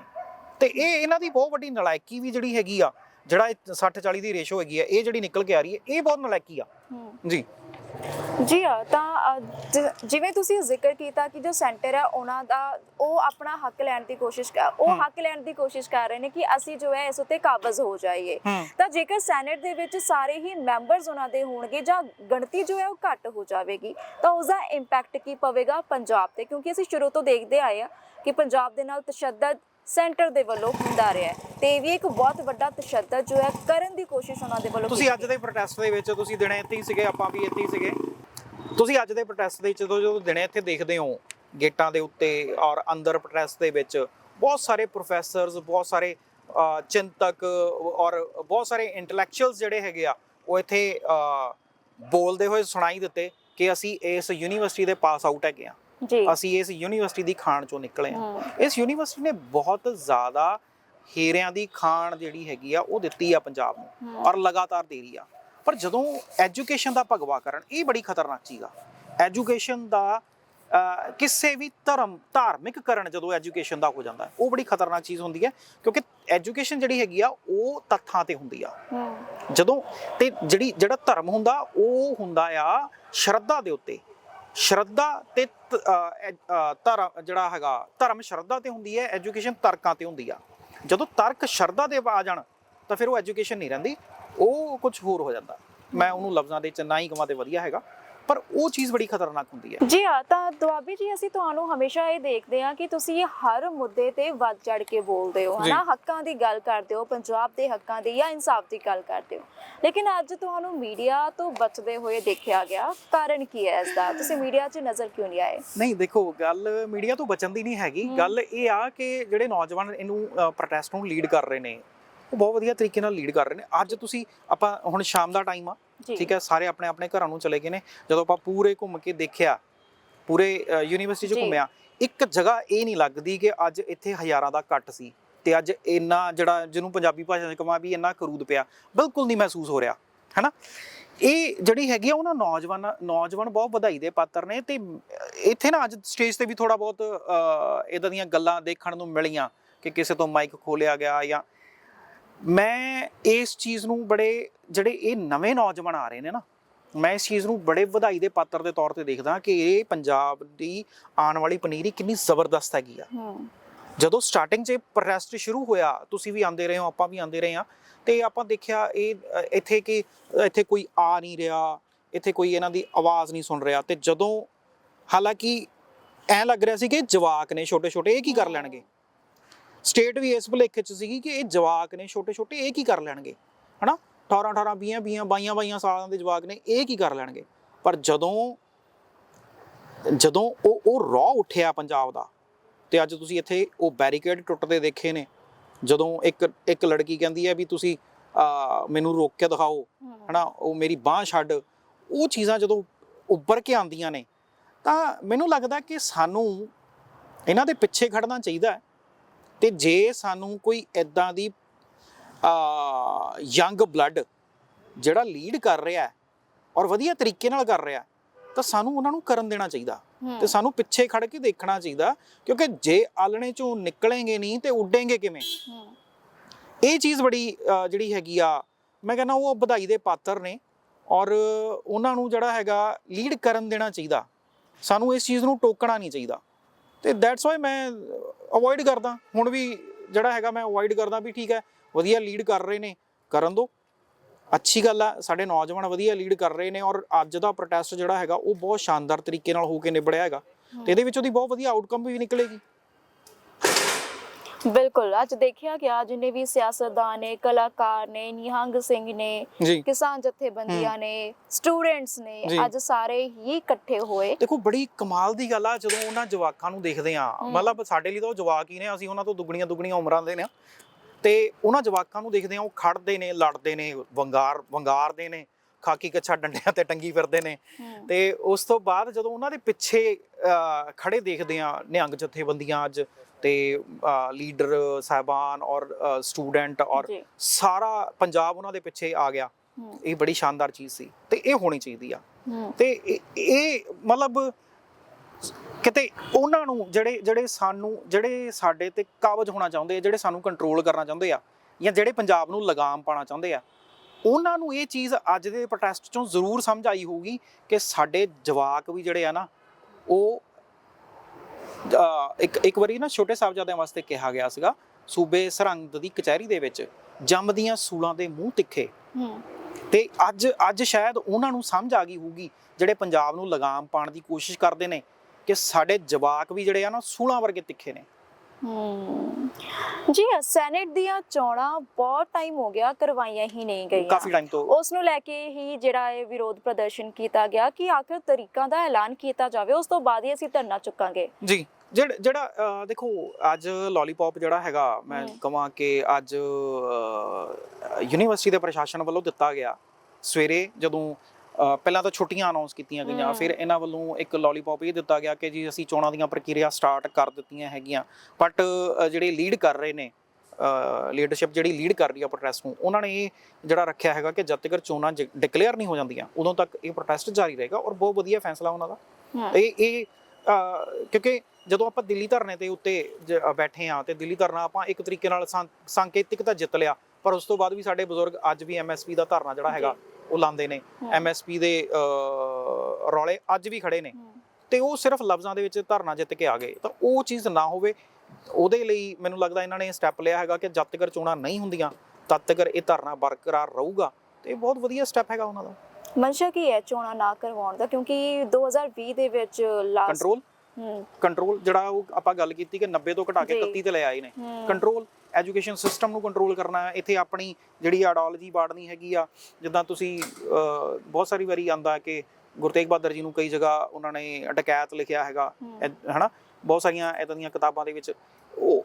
ਤੇ ਇਹ ਇਹਨਾਂ ਦੀ ਬਹੁਤ ਵੱਡੀ ਨਲਾਇਕੀ ਵੀ ਜਿਹੜੀ ਹੈਗੀ ਆ ਜਿਹੜਾ 60 40 ਦੀ ਰੇਸ਼ੋ ਹੈਗੀ ਆ ਇਹ ਜਿਹੜੀ ਨਿਕਲ ਕੇ ਆ ਰਹੀ ਹੈ ਇਹ ਬਹੁਤ ਨਲਾਇਕੀ ਆ। ਹੂੰ। ਜੀ। ਜੀ ਹਾਂ ਤਾਂ ਜਿਵੇਂ ਤੁਸੀਂ ਜ਼ਿਕਰ ਕੀਤਾ ਕਿ ਜੋ ਸੈਂਟਰ ਹੈ ਉਹਨਾਂ ਦਾ ਉਹ ਆਪਣਾ ਹੱਕ ਲੈਣ ਦੀ ਕੋਸ਼ਿਸ਼ ਕਰ ਉਹ। ਹੱਕ ਲੈਣ ਦੀ ਕੋਸ਼ਿਸ਼ ਕਰ ਰਹੇ ਨੇ ਕਿ ਅਸੀਂ ਜੋ ਹੈ ਇਸ ਉੱਤੇ ਕਾਬਜ਼ ਹੋ ਜਾਈਏ। ਹੂੰ। ਤਾਂ ਜੇਕਰ ਸੈਨੇਟ ਦੇ ਵਿੱਚ ਸਾਰੇ ਹੀ ਮੈਂਬਰਸ ਉਹਨਾਂ ਦੇ ਹੋਣਗੇ ਜਾਂ ਗਿਣਤੀ ਜੋ ਹੈ ਉਹ ਘੱਟ ਹੋ ਜਾਵੇਗੀ ਤਾਂ ਉਸ ਦਾ ਇੰਪੈਕਟ ਕੀ ਪਵੇਗਾ ਪੰਜਾਬ ਤੇ? ਕਿਉਂਕਿ ਅਸੀਂ ਸ਼ੁਰੂ ਤੋਂ ਦੇਖਦੇ ਆਏ ਆ ਕਿ ਪੰਜਾਬ ਦੇ ਨਾਲ ਤਸ਼ੱਦਦ ਸੈਂਟਰ ਦੇ ਵੱਲੋਂ ਹੁੰਦਾ ਰਿਹਾ ਤੇ ਇਹ ਵੀ ਇੱਕ ਬਹੁਤ ਵੱਡਾ ਤਸ਼ੱਦਦ ਜੋ ਹੈ ਕਰਨ ਦੀ ਕੋਸ਼ਿਸ਼ ਉਹਨਾਂ ਦੇ ਵੱਲੋਂ ਤੁਸੀਂ ਅੱਜ ਦੇ ਪ੍ਰੋਟੈਸਟ ਦੇ ਵਿੱਚ ਤੁਸੀਂ ਦਿਨੇ ਇੱਥੇ ਹੀ ਸੀਗੇ ਆਪਾਂ ਵੀ ਇੱਥੇ ਹੀ ਸੀਗੇ। ਤੁਸੀਂ ਅੱਜ ਦੇ ਪ੍ਰੋਟੈਸਟ ਦੇ ਵਿੱਚ ਜਦੋਂ ਜਦੋਂ ਦਿਨੇ ਇੱਥੇ ਦੇਖਦੇ ਹੋ ਗੇਟਾਂ ਦੇ ਉੱਤੇ ਔਰ ਅੰਦਰ ਪ੍ਰੋਟੈਸਟ ਦੇ ਵਿੱਚ ਬਹੁਤ ਸਾਰੇ ਪ੍ਰੋਫੈਸਰਸ ਬਹੁਤ ਸਾਰੇ ਚਿੰਤਕ ਔਰ ਬਹੁਤ ਸਾਰੇ ਇੰਟੈਲੈਕਚੁਅਲਸ ਜਿਹੜੇ ਹੈਗੇ ਆ ਉਹ ਇੱਥੇ ਬੋਲਦੇ ਹੋਏ ਸੁਣਾਈ ਦਿੱਤੇ ਕਿ ਅਸੀਂ ਇਸ ਯੂਨੀਵਰਸਿਟੀ ਦੇ ਪਾਸ ਆਊਟ ਹੈਗੇ ਆ। ਜੀ। ਅਸੀਂ ਇਸ ਯੂਨੀਵਰਸਿਟੀ ਦੀ ਖਾਣ ਚੋਂ ਨਿਕਲੇ ਆ ਇਸ ਯੂਨੀਵਰਸਿਟੀ ਨੇ ਬਹੁਤ ਜ਼ਿਆਦਾ ਹੀਰਿਆਂ ਦੀ ਖਾਣ ਜਿਹੜੀ ਹੈਗੀ ਆ ਉਹ ਦਿੱਤੀ ਆ ਪੰਜਾਬ ਨੂੰ ਔਰ ਲਗਾਤਾਰ ਦੇ ਰਹੀ ਆ। ਪਰ ਜਦੋਂ ਐਜੂਕੇਸ਼ਨ ਦਾ ਭਗਵਾ ਕਰਨ ਇਹ ਬੜੀ ਖਤਰਨਾਕ ਚੀਜ਼ ਆ। ਐਜੂਕੇਸ਼ਨ ਦਾ ਕਿਸੇ ਵੀ ਧਰਮ ਧਾਰਮਿਕ ਕਰਨ ਜਦੋਂ ਐਜੂਕੇਸ਼ਨ ਦਾ ਹੋ ਜਾਂਦਾ ਉਹ ਬੜੀ ਖਤਰਨਾਕ ਚੀਜ਼ ਹੁੰਦੀ ਹੈ ਕਿਉਂਕਿ ਐਜੂਕੇਸ਼ਨ ਜਿਹੜੀ ਹੈਗੀ ਆ ਉਹ ਤੱਥਾਂ ਤੇ ਹੁੰਦੀ ਆ। ਜਦੋਂ ਤੇ ਜਿਹੜੀ ਜਿਹੜਾ ਧਰਮ ਹੁੰਦਾ ਉਹ ਹੁੰਦਾ ਆ ਸ਼ਰਧਾ ਦੇ ਉੱਤੇ। ਸ਼ਰਧਾ ਤੇ ਧਰਮ, ਜਿਹੜਾ ਹੈਗਾ, ਧਰਮ ਸ਼ਰਧਾ ਤੇ ਹੁੰਦੀ ਹੈ, ਐਜੂਕੇਸ਼ਨ ਤਰਕਾਂ ਤੇ ਹੁੰਦੀ ਆ। ਜਦੋਂ ਤਰਕ ਸ਼ਰਧਾ ਦੇ ਆ ਜਾਣ, ਤਾਂ ਫਿਰ ਉਹ ਐਜੂਕੇਸ਼ਨ ਨਹੀਂ ਰਹਿੰਦੀ, ਉਹ ਕੁਝ ਹੋਰ ਹੋ ਜਾਂਦਾ। ਮੈਂ ਉਹਨੂੰ ਲਫ਼ਜ਼ਾਂ ਦੇ ਚ ਨਾ ਹੀ ਕਵਾਂ ਤੇ ਵਧੀਆ ਹੈਗਾ। ਪਰ ਉਹ ਚੀਜ਼ ਬੜੀ ਖਤਰਨਾਕ ਹੁੰਦੀ ਹੈ। ਜੀ ਹਾਂ ਤਾਂ ਦੁਆਬੀ ਜੀ ਅਸੀਂ ਤੁਹਾਨੂੰ ਹਮੇਸ਼ਾ ਇਹ ਦੇਖਦੇ ਹਾਂ ਕਿ ਤੁਸੀਂ ਹਰ ਮੁੱਦੇ ਤੇ ਵੱਧ ਚੜ ਕੇ ਬੋਲਦੇ ਹੋ। ਹਨਾ? ਹੱਕਾਂ ਦੀ ਗੱਲ ਕਰਦੇ ਹੋ ਪੰਜਾਬ ਦੇ ਹੱਕਾਂ ਦੀ ਜਾਂ ਇਨਸਾਫ ਦੀ ਗੱਲ ਕਰਦੇ ਹੋ। ਲੇਕਿਨ ਅੱਜ ਤੁਹਾਨੂੰ ਮੀਡੀਆ ਤੋਂ ਬਚਦੇ ਹੋਏ ਦੇਖਿਆ ਗਿਆ ਕਾਰਨ ਕੀ ਹੈ ਇਸ ਦਾ? ਤੁਸੀਂ ਮੀਡੀਆ 'ਚ ਨਜ਼ਰ ਕਿਉਂ ਨਹੀਂ ਆਏ? ਨਹੀਂ ਦੇਖੋ ਗੱਲ ਮੀਡੀਆ ਤੋਂ ਬਚਣ ਦੀ ਨਹੀਂ ਹੈਗੀ। ਗੱਲ ਇਹ ਆ ਕਿ ਜਿਹੜੇ ਨੌਜਵਾਨ ਇਹਨੂੰ ਪ੍ਰੋਟੈਸਟ ਨੂੰ ਲੀਡ ਕਰ ਰਹੇ ਨੇ ਉਹ ਬਹੁਤ ਵਧੀਆ ਤਰੀਕੇ ਨਾਲ ਲੀਡ ਕਰ ਰਹੇ ਨੇ। ਅੱਜ ਤੁਸੀਂ ਆਪਾਂ ਹੁਣ ਸ਼ਾਮ ਦਾ ਟਾਈਮ ਆ ਠੀਕ ਹੈ ਸਾਰੇ ਆਪਣੇ ਆਪਣੇ ਘਰਾਂ ਨੂੰ ਚਲੇ ਗਏ ਨੇ। ਜਦੋਂ ਆਪਾਂ ਪੂਰੇ ਘੁੰਮ ਕੇ ਦੇਖਿਆ ਪੂਰੇ ਯੂਨੀਵਰਸਿਟੀ 'ਚ। ਘੁੰਮਿਆ ਇੱਕ ਜਗ੍ਹਾ ਇਹ ਨਹੀਂ ਲੱਗਦੀ ਕਿ ਅੱਜ ਇੱਥੇ ਹਜ਼ਾਰਾਂ ਦਾ ਕੱਟ ਸੀ ਤੇ ਅੱਜ ਇੰਨਾ ਜਿਹੜਾ ਜਿਹਨੂੰ ਪੰਜਾਬੀ ਭਾਸ਼ਾ 'ਚ ਕਹਾਂ ਵੀ ਇੰਨਾ ਕਰੂਦ ਪਿਆ ਬਿਲਕੁਲ ਨਹੀਂ ਮਹਿਸੂਸ ਹੋ ਰਿਹਾ ਹੈਨਾ? ਇਹ ਜਿਹੜੀ ਹੈਗੀ ਆ ਉਹਨਾਂ ਨੌਜਵਾਨ ਨੌਜਵਾਨ ਬਹੁਤ ਵਧਾਈ ਦੇ ਪਾਤਰ ਨੇ ਤੇ ਇੱਥੇ ਨਾ ਅੱਜ ਸਟੇਜ ਤੇ ਵੀ ਥੋੜਾ ਬਹੁਤ ਇਦਾਂ ਦੀਆਂ ਗੱਲਾਂ ਦੇਖਣ ਨੂੰ ਮਿਲੀਆਂ ਕਿ ਕਿਸੇ ਤੋਂ ਮਾਈਕ ਖੋਲਿਆ ਗਿਆ ਜਾਂ ਮੈਂ ਇਸ ਚੀਜ਼ ਨੂੰ ਬੜੇ ਜਿਹੜੇ ਇਹ ਨਵੇਂ ਨੌਜਵਾਨ ਆ ਰਹੇ ਨੇ ਨਾ ਮੈਂ ਇਸ ਚੀਜ਼ ਨੂੰ ਬੜੇ ਵਧਾਈ ਦੇ ਪਾਤਰ ਦੇ ਤੌਰ ਤੇ ਦੇਖਦਾ ਕਿ ਇਹ ਪੰਜਾਬ ਦੀ ਆਉਣ ਵਾਲੀ ਪਨੀਰੀ ਕਿੰਨੀ ਜ਼ਬਰਦਸਤ ਹੈਗੀ ਆ। ਜਦੋਂ ਸਟਾਰਟਿੰਗ 'ਚ ਪ੍ਰੋਟੈਸਟ ਸ਼ੁਰੂ ਹੋਇਆ ਤੁਸੀਂ ਵੀ ਆਂਦੇ ਰਹੇ ਹੋ ਆਪਾਂ ਵੀ ਆਂਦੇ ਰਹੇ ਹਾਂ ਤੇ ਆਪਾਂ ਦੇਖਿਆ ਇਹ ਇੱਥੇ ਕਿ ਇੱਥੇ ਕੋਈ ਆ ਨਹੀਂ ਰਿਹਾ ਇੱਥੇ ਕੋਈ ਇਹਨਾਂ ਦੀ ਆਵਾਜ਼ ਨਹੀਂ ਸੁਣ ਰਿਹਾ ਤੇ ਜਦੋਂ ਹਾਲਾਂਕਿ ਐ ਲੱਗ ਰਿਹਾ ਸੀ ਕਿ ਜਵਾਕ ਨੇ ਛੋਟੇ ਛੋਟੇ ਇਹ ਕੀ ਕਰ ਲੈਣਗੇ? ਸਟੇਟ ਵੀ ਇਸ ਭੁਲੇਖੇ 'ਚ ਸੀਗੀ ਕਿ ਇਹ ਜਵਾਕ ਨੇ ਛੋਟੇ ਛੋਟੇ ਇਹ ਕੀ ਕਰ ਲੈਣਗੇ ਹਨਾ? 18 18 20 20 22 22 ਸਾਲਾਂ ਦੇ ਜਵਾਕ ਨੇ ਇਹ ਕੀ ਕਰ ਲੈਣਗੇ? ਪਰ ਜਦੋਂ ਜਦੋਂ ਉਹ ਉਹ ਰੌ ਉੱਠਿਆ ਪੰਜਾਬ ਦਾ ਤੇ ਅੱਜ ਤੁਸੀਂ ਇੱਥੇ ਉਹ ਬੈਰੀਕੇਡ ਟੁੱਟਦੇ ਦੇਖੇ ਨੇ ਜਦੋਂ ਇੱਕ ਇੱਕ ਲੜਕੀ ਕਹਿੰਦੀ ਹੈ ਵੀ ਤੁਸੀਂ ਮੈਨੂੰ ਰੋਕ ਕੇ ਦਿਖਾਓ ਹਮ, ਹਨਾ? ਉਹ ਮੇਰੀ ਬਾਹ ਛੱਡ ਉਹ ਚੀਜ਼ਾਂ ਜਦੋਂ ਉੱਭਰ ਕੇ ਆਉਂਦੀਆਂ ਨੇ ਤਾਂ ਮੈਨੂੰ ਲੱਗਦਾ ਕਿ ਸਾਨੂੰ ਇਹਨਾਂ ਦੇ ਪਿੱਛੇ ਖੜਨਾ ਚਾਹੀਦਾ ਹੈ। ਤੇ ਜੇ ਸਾਨੂੰ ਕੋਈ ਇਦਾਂ ਦੀ ਆ ਯੰਗ ਬਲੱਡ ਜਿਹੜਾ ਲੀਡ ਕਰ ਰਿਹਾ ਹੈ ਔਰ ਵਧੀਆ ਤਰੀਕੇ ਨਾਲ ਕਰ ਰਿਹਾ ਤਾਂ ਸਾਨੂੰ ਉਹਨਾਂ ਨੂੰ ਕਰਨ ਦੇਣਾ ਚਾਹੀਦਾ। ਤੇ ਸਾਨੂੰ ਪਿੱਛੇ ਖੜ ਕੇ ਦੇਖਣਾ ਚਾਹੀਦਾ ਕਿਉਂਕਿ ਜੇ ਆਲਣੇ ਚੋਂ ਨਿਕਲेंगे ਨਹੀਂ ਤੇ ਉੱਡेंगे ਕਿਵੇਂ? ਇਹ ਚੀਜ਼ ਬੜੀ ਜਿਹੜੀ ਹੈਗੀ ਆ ਮੈਂ ਕਹਿੰਦਾ ਉਹ ਵਧਾਈ ਦੇ ਪਾਤਰ ਨੇ ਔਰ ਉਹਨਾਂ ਨੂੰ ਜਿਹੜਾ ਹੈਗਾ ਲੀਡ ਕਰਨ ਦੇਣਾ ਚਾਹੀਦਾ। ਸਾਨੂੰ ਇਸ ਚੀਜ਼ ਨੂੰ ਟੋਕਣਾ ਨਹੀਂ ਚਾਹੀਦਾ। ਤੇ ਦੈਟਸ ਵਾਈ ਮੈਂ ਅਵੋਇਡ ਕਰਦਾ। ਹੁਣ ਵੀ ਜਿਹੜਾ ਹੈਗਾ ਮੈਂ ਅਵੋਇਡ ਕਰਦਾ ਵੀ ਠੀਕ ਹੈ, ਵਧੀਆ ਲੀਡ ਕਰ ਰਹੇ ਨੇ, ਕਰਨ ਦੋ। ਅੱਛੀ ਗੱਲ ਆ, ਸਾਡੇ ਨੌਜਵਾਨ ਵਧੀਆ ਲੀਡ ਕਰ ਰਹੇ ਨੇ ਔਰ ਅੱਜ ਦਾ ਪ੍ਰੋਟੈਸਟ ਜਿਹੜਾ ਹੈਗਾ, ਉਹ ਬਹੁਤ ਸ਼ਾਨਦਾਰ ਤਰੀਕੇ ਨਾਲ ਹੋ ਕੇ ਨਿਬੜਿਆ ਹੈਗਾ। ਤੇ ਇਹਦੇ ਵਿੱਚ ਉਹਦੀ ਬਹੁਤ ਵਧੀਆ ਆਊਟਕਮ ਵੀ ਨਿਕਲੇਗੀ। ਬਿਲਕੁਲ ਅੱਜ ਦੇਖਿਆ ਗਿਆ ਜਿੰਨੇ ਵੀ ਸਿਆਸਤਦਾਨ ਨੇ ਕਲਾਕਾਰ ਨੇ ਨਿਹੰਗ ਸਿੰਘ ਨੇ ਕਿਸਾਨ ਜਥੇਬੰਦੀਆਂ ਨੇ ਸਟੂਡੈਂਟਸ ਨੇ। ਅੱਜ ਸਾਰੇ ਹੀ ਇਕੱਠੇ ਹੋਏ। ਦੇਖੋ ਬੜੀ ਕਮਾਲ ਦੀ ਗੱਲ ਆ ਜਦੋਂ ਉਹਨਾਂ ਜਵਾਕਾਂ ਨੂੰ ਦੇਖਦੇ ਆ ਮਤਲਬ ਸਾਡੇ ਲਈ ਤਾਂ ਉਹ ਜਵਾਕ ਹੀ ਨੇ ਅਸੀਂ ਉਹਨਾਂ ਤੋਂ ਦੁੱਗਣੀਆਂ ਦੁੱਗਣੀਆਂ ਉਮਰਾਂ ਦੇ ਨੇ। ਤੇ ਉਹਨਾਂ ਜਵਾਕਾਂ ਨੂੰ ਦੇਖਦੇ ਆ ਉਹ ਖੜਦੇ ਨੇ ਲੜਦੇ ਨੇ ਵੰਗਾਰ ਵੰਗਾਰਦੇ ਨੇ ਖਾਕੀ ਕੱਛਾ ਡੰਡਿਆਂ ਤੇ ਟੰਗੀ ਫਿਰਦੇ ਨੇ। ਤੇ ਉਸ ਤੋਂ ਬਾਅਦ ਜਦੋਂ ਉਹਨਾਂ ਦੇ ਪਿੱਛੇ ਖੜੇ ਦੇਖਦੇ ਆ ਨਿਹੰਗ ਜਥੇਬੰਦੀਆਂ ਅੱਜ ਤੇ ਲੀਡਰ ਸਾਹਿਬਾਨ ਔਰ ਸਟੂਡੈਂਟ ਔਰ ਸਾਰਾ ਪੰਜਾਬ ਉਹਨਾਂ ਦੇ ਪਿੱਛੇ ਆ ਗਿਆ। ਇਹ ਬੜੀ ਸ਼ਾਨਦਾਰ ਚੀਜ਼ ਸੀ ਤੇ ਇਹ ਹੋਣੀ ਚਾਹੀਦੀ ਆ। ਤੇ ਇਹ- ਮਤਲਬ ਕਿਤੇ ਉਹਨਾਂ ਨੂੰ ਜਿਹੜੇ ਜਿਹੜੇ ਸਾਨੂੰ ਜਿਹੜੇ ਸਾਡੇ ਤੇ ਕਾਬਜ ਹੋਣਾ ਚਾਹੁੰਦੇ ਆ ਜਿਹੜੇ ਸਾਨੂੰ ਕੰਟਰੋਲ ਕਰਨਾ ਚਾਹੁੰਦੇ ਆ ਜਾਂ ਜਿਹੜੇ ਪੰਜਾਬ ਨੂੰ ਲਗਾਮ ਪਾਣਾ ਚਾਹੁੰਦੇ ਆ ਉਹਨਾਂ ਨੂੰ ਇਹ ਚੀਜ਼ ਅੱਜ ਦੇ ਪ੍ਰੋਟੈਸਟ ਚੋਂ ਜ਼ਰੂਰ ਸਮਝ ਆਈ ਹੋਊਗੀ ਕਿ ਸਾਡੇ ਜਵਾਕ ਵੀ ਜਿਹੜੇ ਆ ਨਾ ਉਹ ਇੱਕ ਇੱਕ ਵਾਰੀ ਨਾ ਛੋਟੇ ਸਾਹਿਬਜ਼ਾਦਿਆਂ ਵਾਸਤੇ ਕਿਹਾ ਗਿਆ ਸੀਗਾ ਸੂਬੇ ਸਰਹੰਦ ਦੀ ਕਚਹਿਰੀ ਦੇ ਵਿੱਚ ਜੰਮਦੀਆਂ ਸੂਲਾਂ ਦੇ ਮੂੰਹ ਤਿੱਖੇ। ਤੇ ਅੱਜ ਅੱਜ ਸ਼ਾਇਦ ਉਹਨਾਂ ਨੂੰ ਸਮਝ ਆ ਗਈ ਹੋਊਗੀ ਜਿਹੜੇ ਪੰਜਾਬ ਨੂੰ ਲਗਾਮ ਪਾਉਣ ਦੀ ਕੋਸ਼ਿਸ਼ ਕਰਦੇ ਨੇ ਕਿ ਸਾਡੇ ਜਵਾਕ ਵੀ ਜਿਹੜੇ ਆ ਨਾ ਸੂਲਾਂ ਵਰਗੇ ਤਿੱਖੇ ਨੇ। ਹਮ। ਜੀ ਸੈਨੇਟ ਦੀਆਂ ਚੋਣਾਂ ਬਹੁਤ ਟਾਈਮ ਹੋ ਗਿਆ ਕਰਵਾਈਆਂ ਹੀ ਨਹੀਂ ਗਈਆਂ ਕਾਫੀ ਟਾਈਮ ਤੋਂ ਉਸ ਨੂੰ ਲੈ ਕੇ ਹੀ ਜਿਹੜਾ ਇਹ ਵਿਰੋਧ ਪ੍ਰਦਰਸ਼ਨ ਕੀਤਾ ਗਿਆ ਕਿ ਆਖਰ ਤਰੀਕਾਂ ਦਾ ਐਲਾਨ ਕੀਤਾ ਜਾਵੇ ਉਸ ਤੋਂ ਬਾਅਦ ਹੀ ਅਸੀਂ ਧਰਨਾ ਚੁੱਕਾਂਗੇ ਜੀ ਜਿਹੜਾ ਦੇਖੋ ਅੱਜ ਲੋਲੀਪੌਪ ਜਿਹੜਾ ਹੈਗਾ ਮੈਂ। ਕਹਾਂ ਕਿ ਅੱਜ ਯੂਨੀਵਰਸਿਟੀ ਦੇ ਪ੍ਰਸ਼ਾਸਨ ਵੱਲੋਂ ਦਿੱਤਾ ਗਿਆ ਸਵੇਰੇ ਜਦੋਂ ਪਹਿਲਾਂ ਤਾਂ ਛੁੱਟੀਆਂ ਅਨਾਉਂਸ ਕੀਤੀਆਂ ਗਈਆਂ। ਫਿਰ ਇਹਨਾਂ ਵੱਲੋਂ ਇੱਕ ਲੋਲੀਪੌਪ ਇਹ ਦਿੱਤਾ ਗਿਆ ਕਿ ਜੀ ਅਸੀਂ ਚੋਣਾਂ ਦੀਆਂ ਪ੍ਰਕਿਰਿਆ ਸਟਾਰਟ ਕਰ ਦਿੱਤੀਆਂ ਹੈਗੀਆਂ। ਬਟ ਜਿਹੜੇ ਲੀਡ ਕਰ ਰਹੇ ਨੇ ਲੀਡਰਸ਼ਿਪ ਜਿਹੜੀ ਲੀਡ ਕਰ ਰਹੀ ਆ ਪ੍ਰੋਟੈਸਟ ਨੂੰ ਉਹਨਾਂ ਨੇ ਇਹ ਜਿਹੜਾ ਰੱਖਿਆ ਹੈਗਾ ਕਿ ਜਦ ਤੱਕ ਚੋਣਾਂ ਡਿਕਲੇਅਰ ਨਹੀਂ ਹੋ ਜਾਂਦੀਆਂ ਉਦੋਂ ਤੱਕ ਇਹ ਪ੍ਰੋਟੈਸਟ ਜਾਰੀ ਰਹੇਗਾ ਔਰ ਬਹੁਤ ਵਧੀਆ ਫੈਸਲਾ ਉਹਨਾਂ ਦਾ। ਇਹ ਇਹ ਕਿਉਂਕਿ ਜਦੋਂ ਆਪਾਂ ਦਿੱਲੀ ਧਰਨੇ ਦੇ ਉੱਤੇ ਬੈਠੇ ਆ ਤੇ ਦਿੱਲੀ ਧਰਨਾ ਆਪਾਂ ਇੱਕ ਤਰੀਕੇ ਨਾਲ ਸੰਕੇਤਿਕ ਤਾਂ ਜਿੱਤ ਲਿਆ ਪਰ ਉਸ ਤੋਂ ਬਾਅਦ ਵੀ ਸਾਡੇ ਬਜ਼ੁਰਗ ਅੱਜ ਵੀ ਐਮਐਸਪੀ ਦਾ ਧਰਨਾ ਜਿਹੜਾ ਹੈਗਾ ਉਹ ਲਾਉਂਦੇ ਨੇ ਐਮਐਸਪੀ ਦੇ ਰੌਲੇ ਅੱਜ ਵੀ ਖੜੇ ਨੇ। ਤੇ ਉਹ ਸਿਰਫ ਲਫ਼ਜ਼ਾਂ ਦੇ ਵਿੱਚ ਧਰਨਾ ਜਿੱਤ ਕੇ ਆ ਗਏ। ਤਾਂ ਉਹ ਚੀਜ਼ ਨਾ ਹੋਵੇ ਉਹਦੇ ਲਈ ਮੈਨੂੰ ਲੱਗਦਾ ਇਹਨਾਂ ਨੇ ਸਟੈਪ ਲਿਆ ਹੈਗਾ ਕਿ ਜਦ ਤੱਕ ਚੋਣਾਂ ਨਹੀਂ ਹੁੰਦੀਆਂ ਤਦ ਤੱਕ ਇਹ ਧਰਨਾ ਬਰਕਰਾਰ ਰਹੂਗਾ। ਤੇ ਇਹ ਬਹੁਤ ਵਧੀਆ ਸਟੈਪ ਹੈਗਾ ਉਹਨਾਂ ਦਾ। ਮਨਸ਼ਾ ਕੀ ਹੈ ਚੋਣਾਂ ਨਾ ਕਰਵਾਉਣ ਦਾ? ਕਿਉਂਕਿ 2020 ਦੇ ਵਿੱਚ ਲਾਸਟ ਕੰਟਰੋਲ ਕੰਟਰੋਲ ਜਿਹੜਾ ਉਹ ਆਪਾਂ ਗੱਲ ਕੀਤੀ ਕਿ 90 ਤੋਂ ਘਟਾ ਕੇ ਜੀ। 31 ਤੇ ਲੈ ਆਏ ਨੇ। ਕੰਟਰੋਲ ਐਜੂਕੇਸ਼ਨ ਸਿਸਟਮ ਨੂੰ ਕੰਟਰੋਲ ਕਰਨਾ ਹੈ ਇੱਥੇ ਆਪਣੀ ਜਿਹੜੀ ਆਈਡੀਓਲੋਜੀ ਬਾੜਨੀ ਹੈਗੀ ਆ ਜਿੱਦਾਂ ਤੁਸੀਂ ਬਹੁਤ ਸਾਰੀ ਵਾਰੀ ਆਂਦਾ ਕਿ ਗੁਰੂ ਤੇਗ ਬਹਾਦਰ ਜੀ ਨੂੰ ਕਈ ਜਗ੍ਹਾ ਉਹਨਾਂ ਨੇ ਡਕੈਤ ਲਿਖਿਆ ਹੈਗਾ ਹਨਾ? ਬਹੁਤ ਸਾਰੀਆਂ ਇਦਾਂ ਦੀਆਂ ਕਿਤਾਬਾਂ ਦੇ ਵਿੱਚ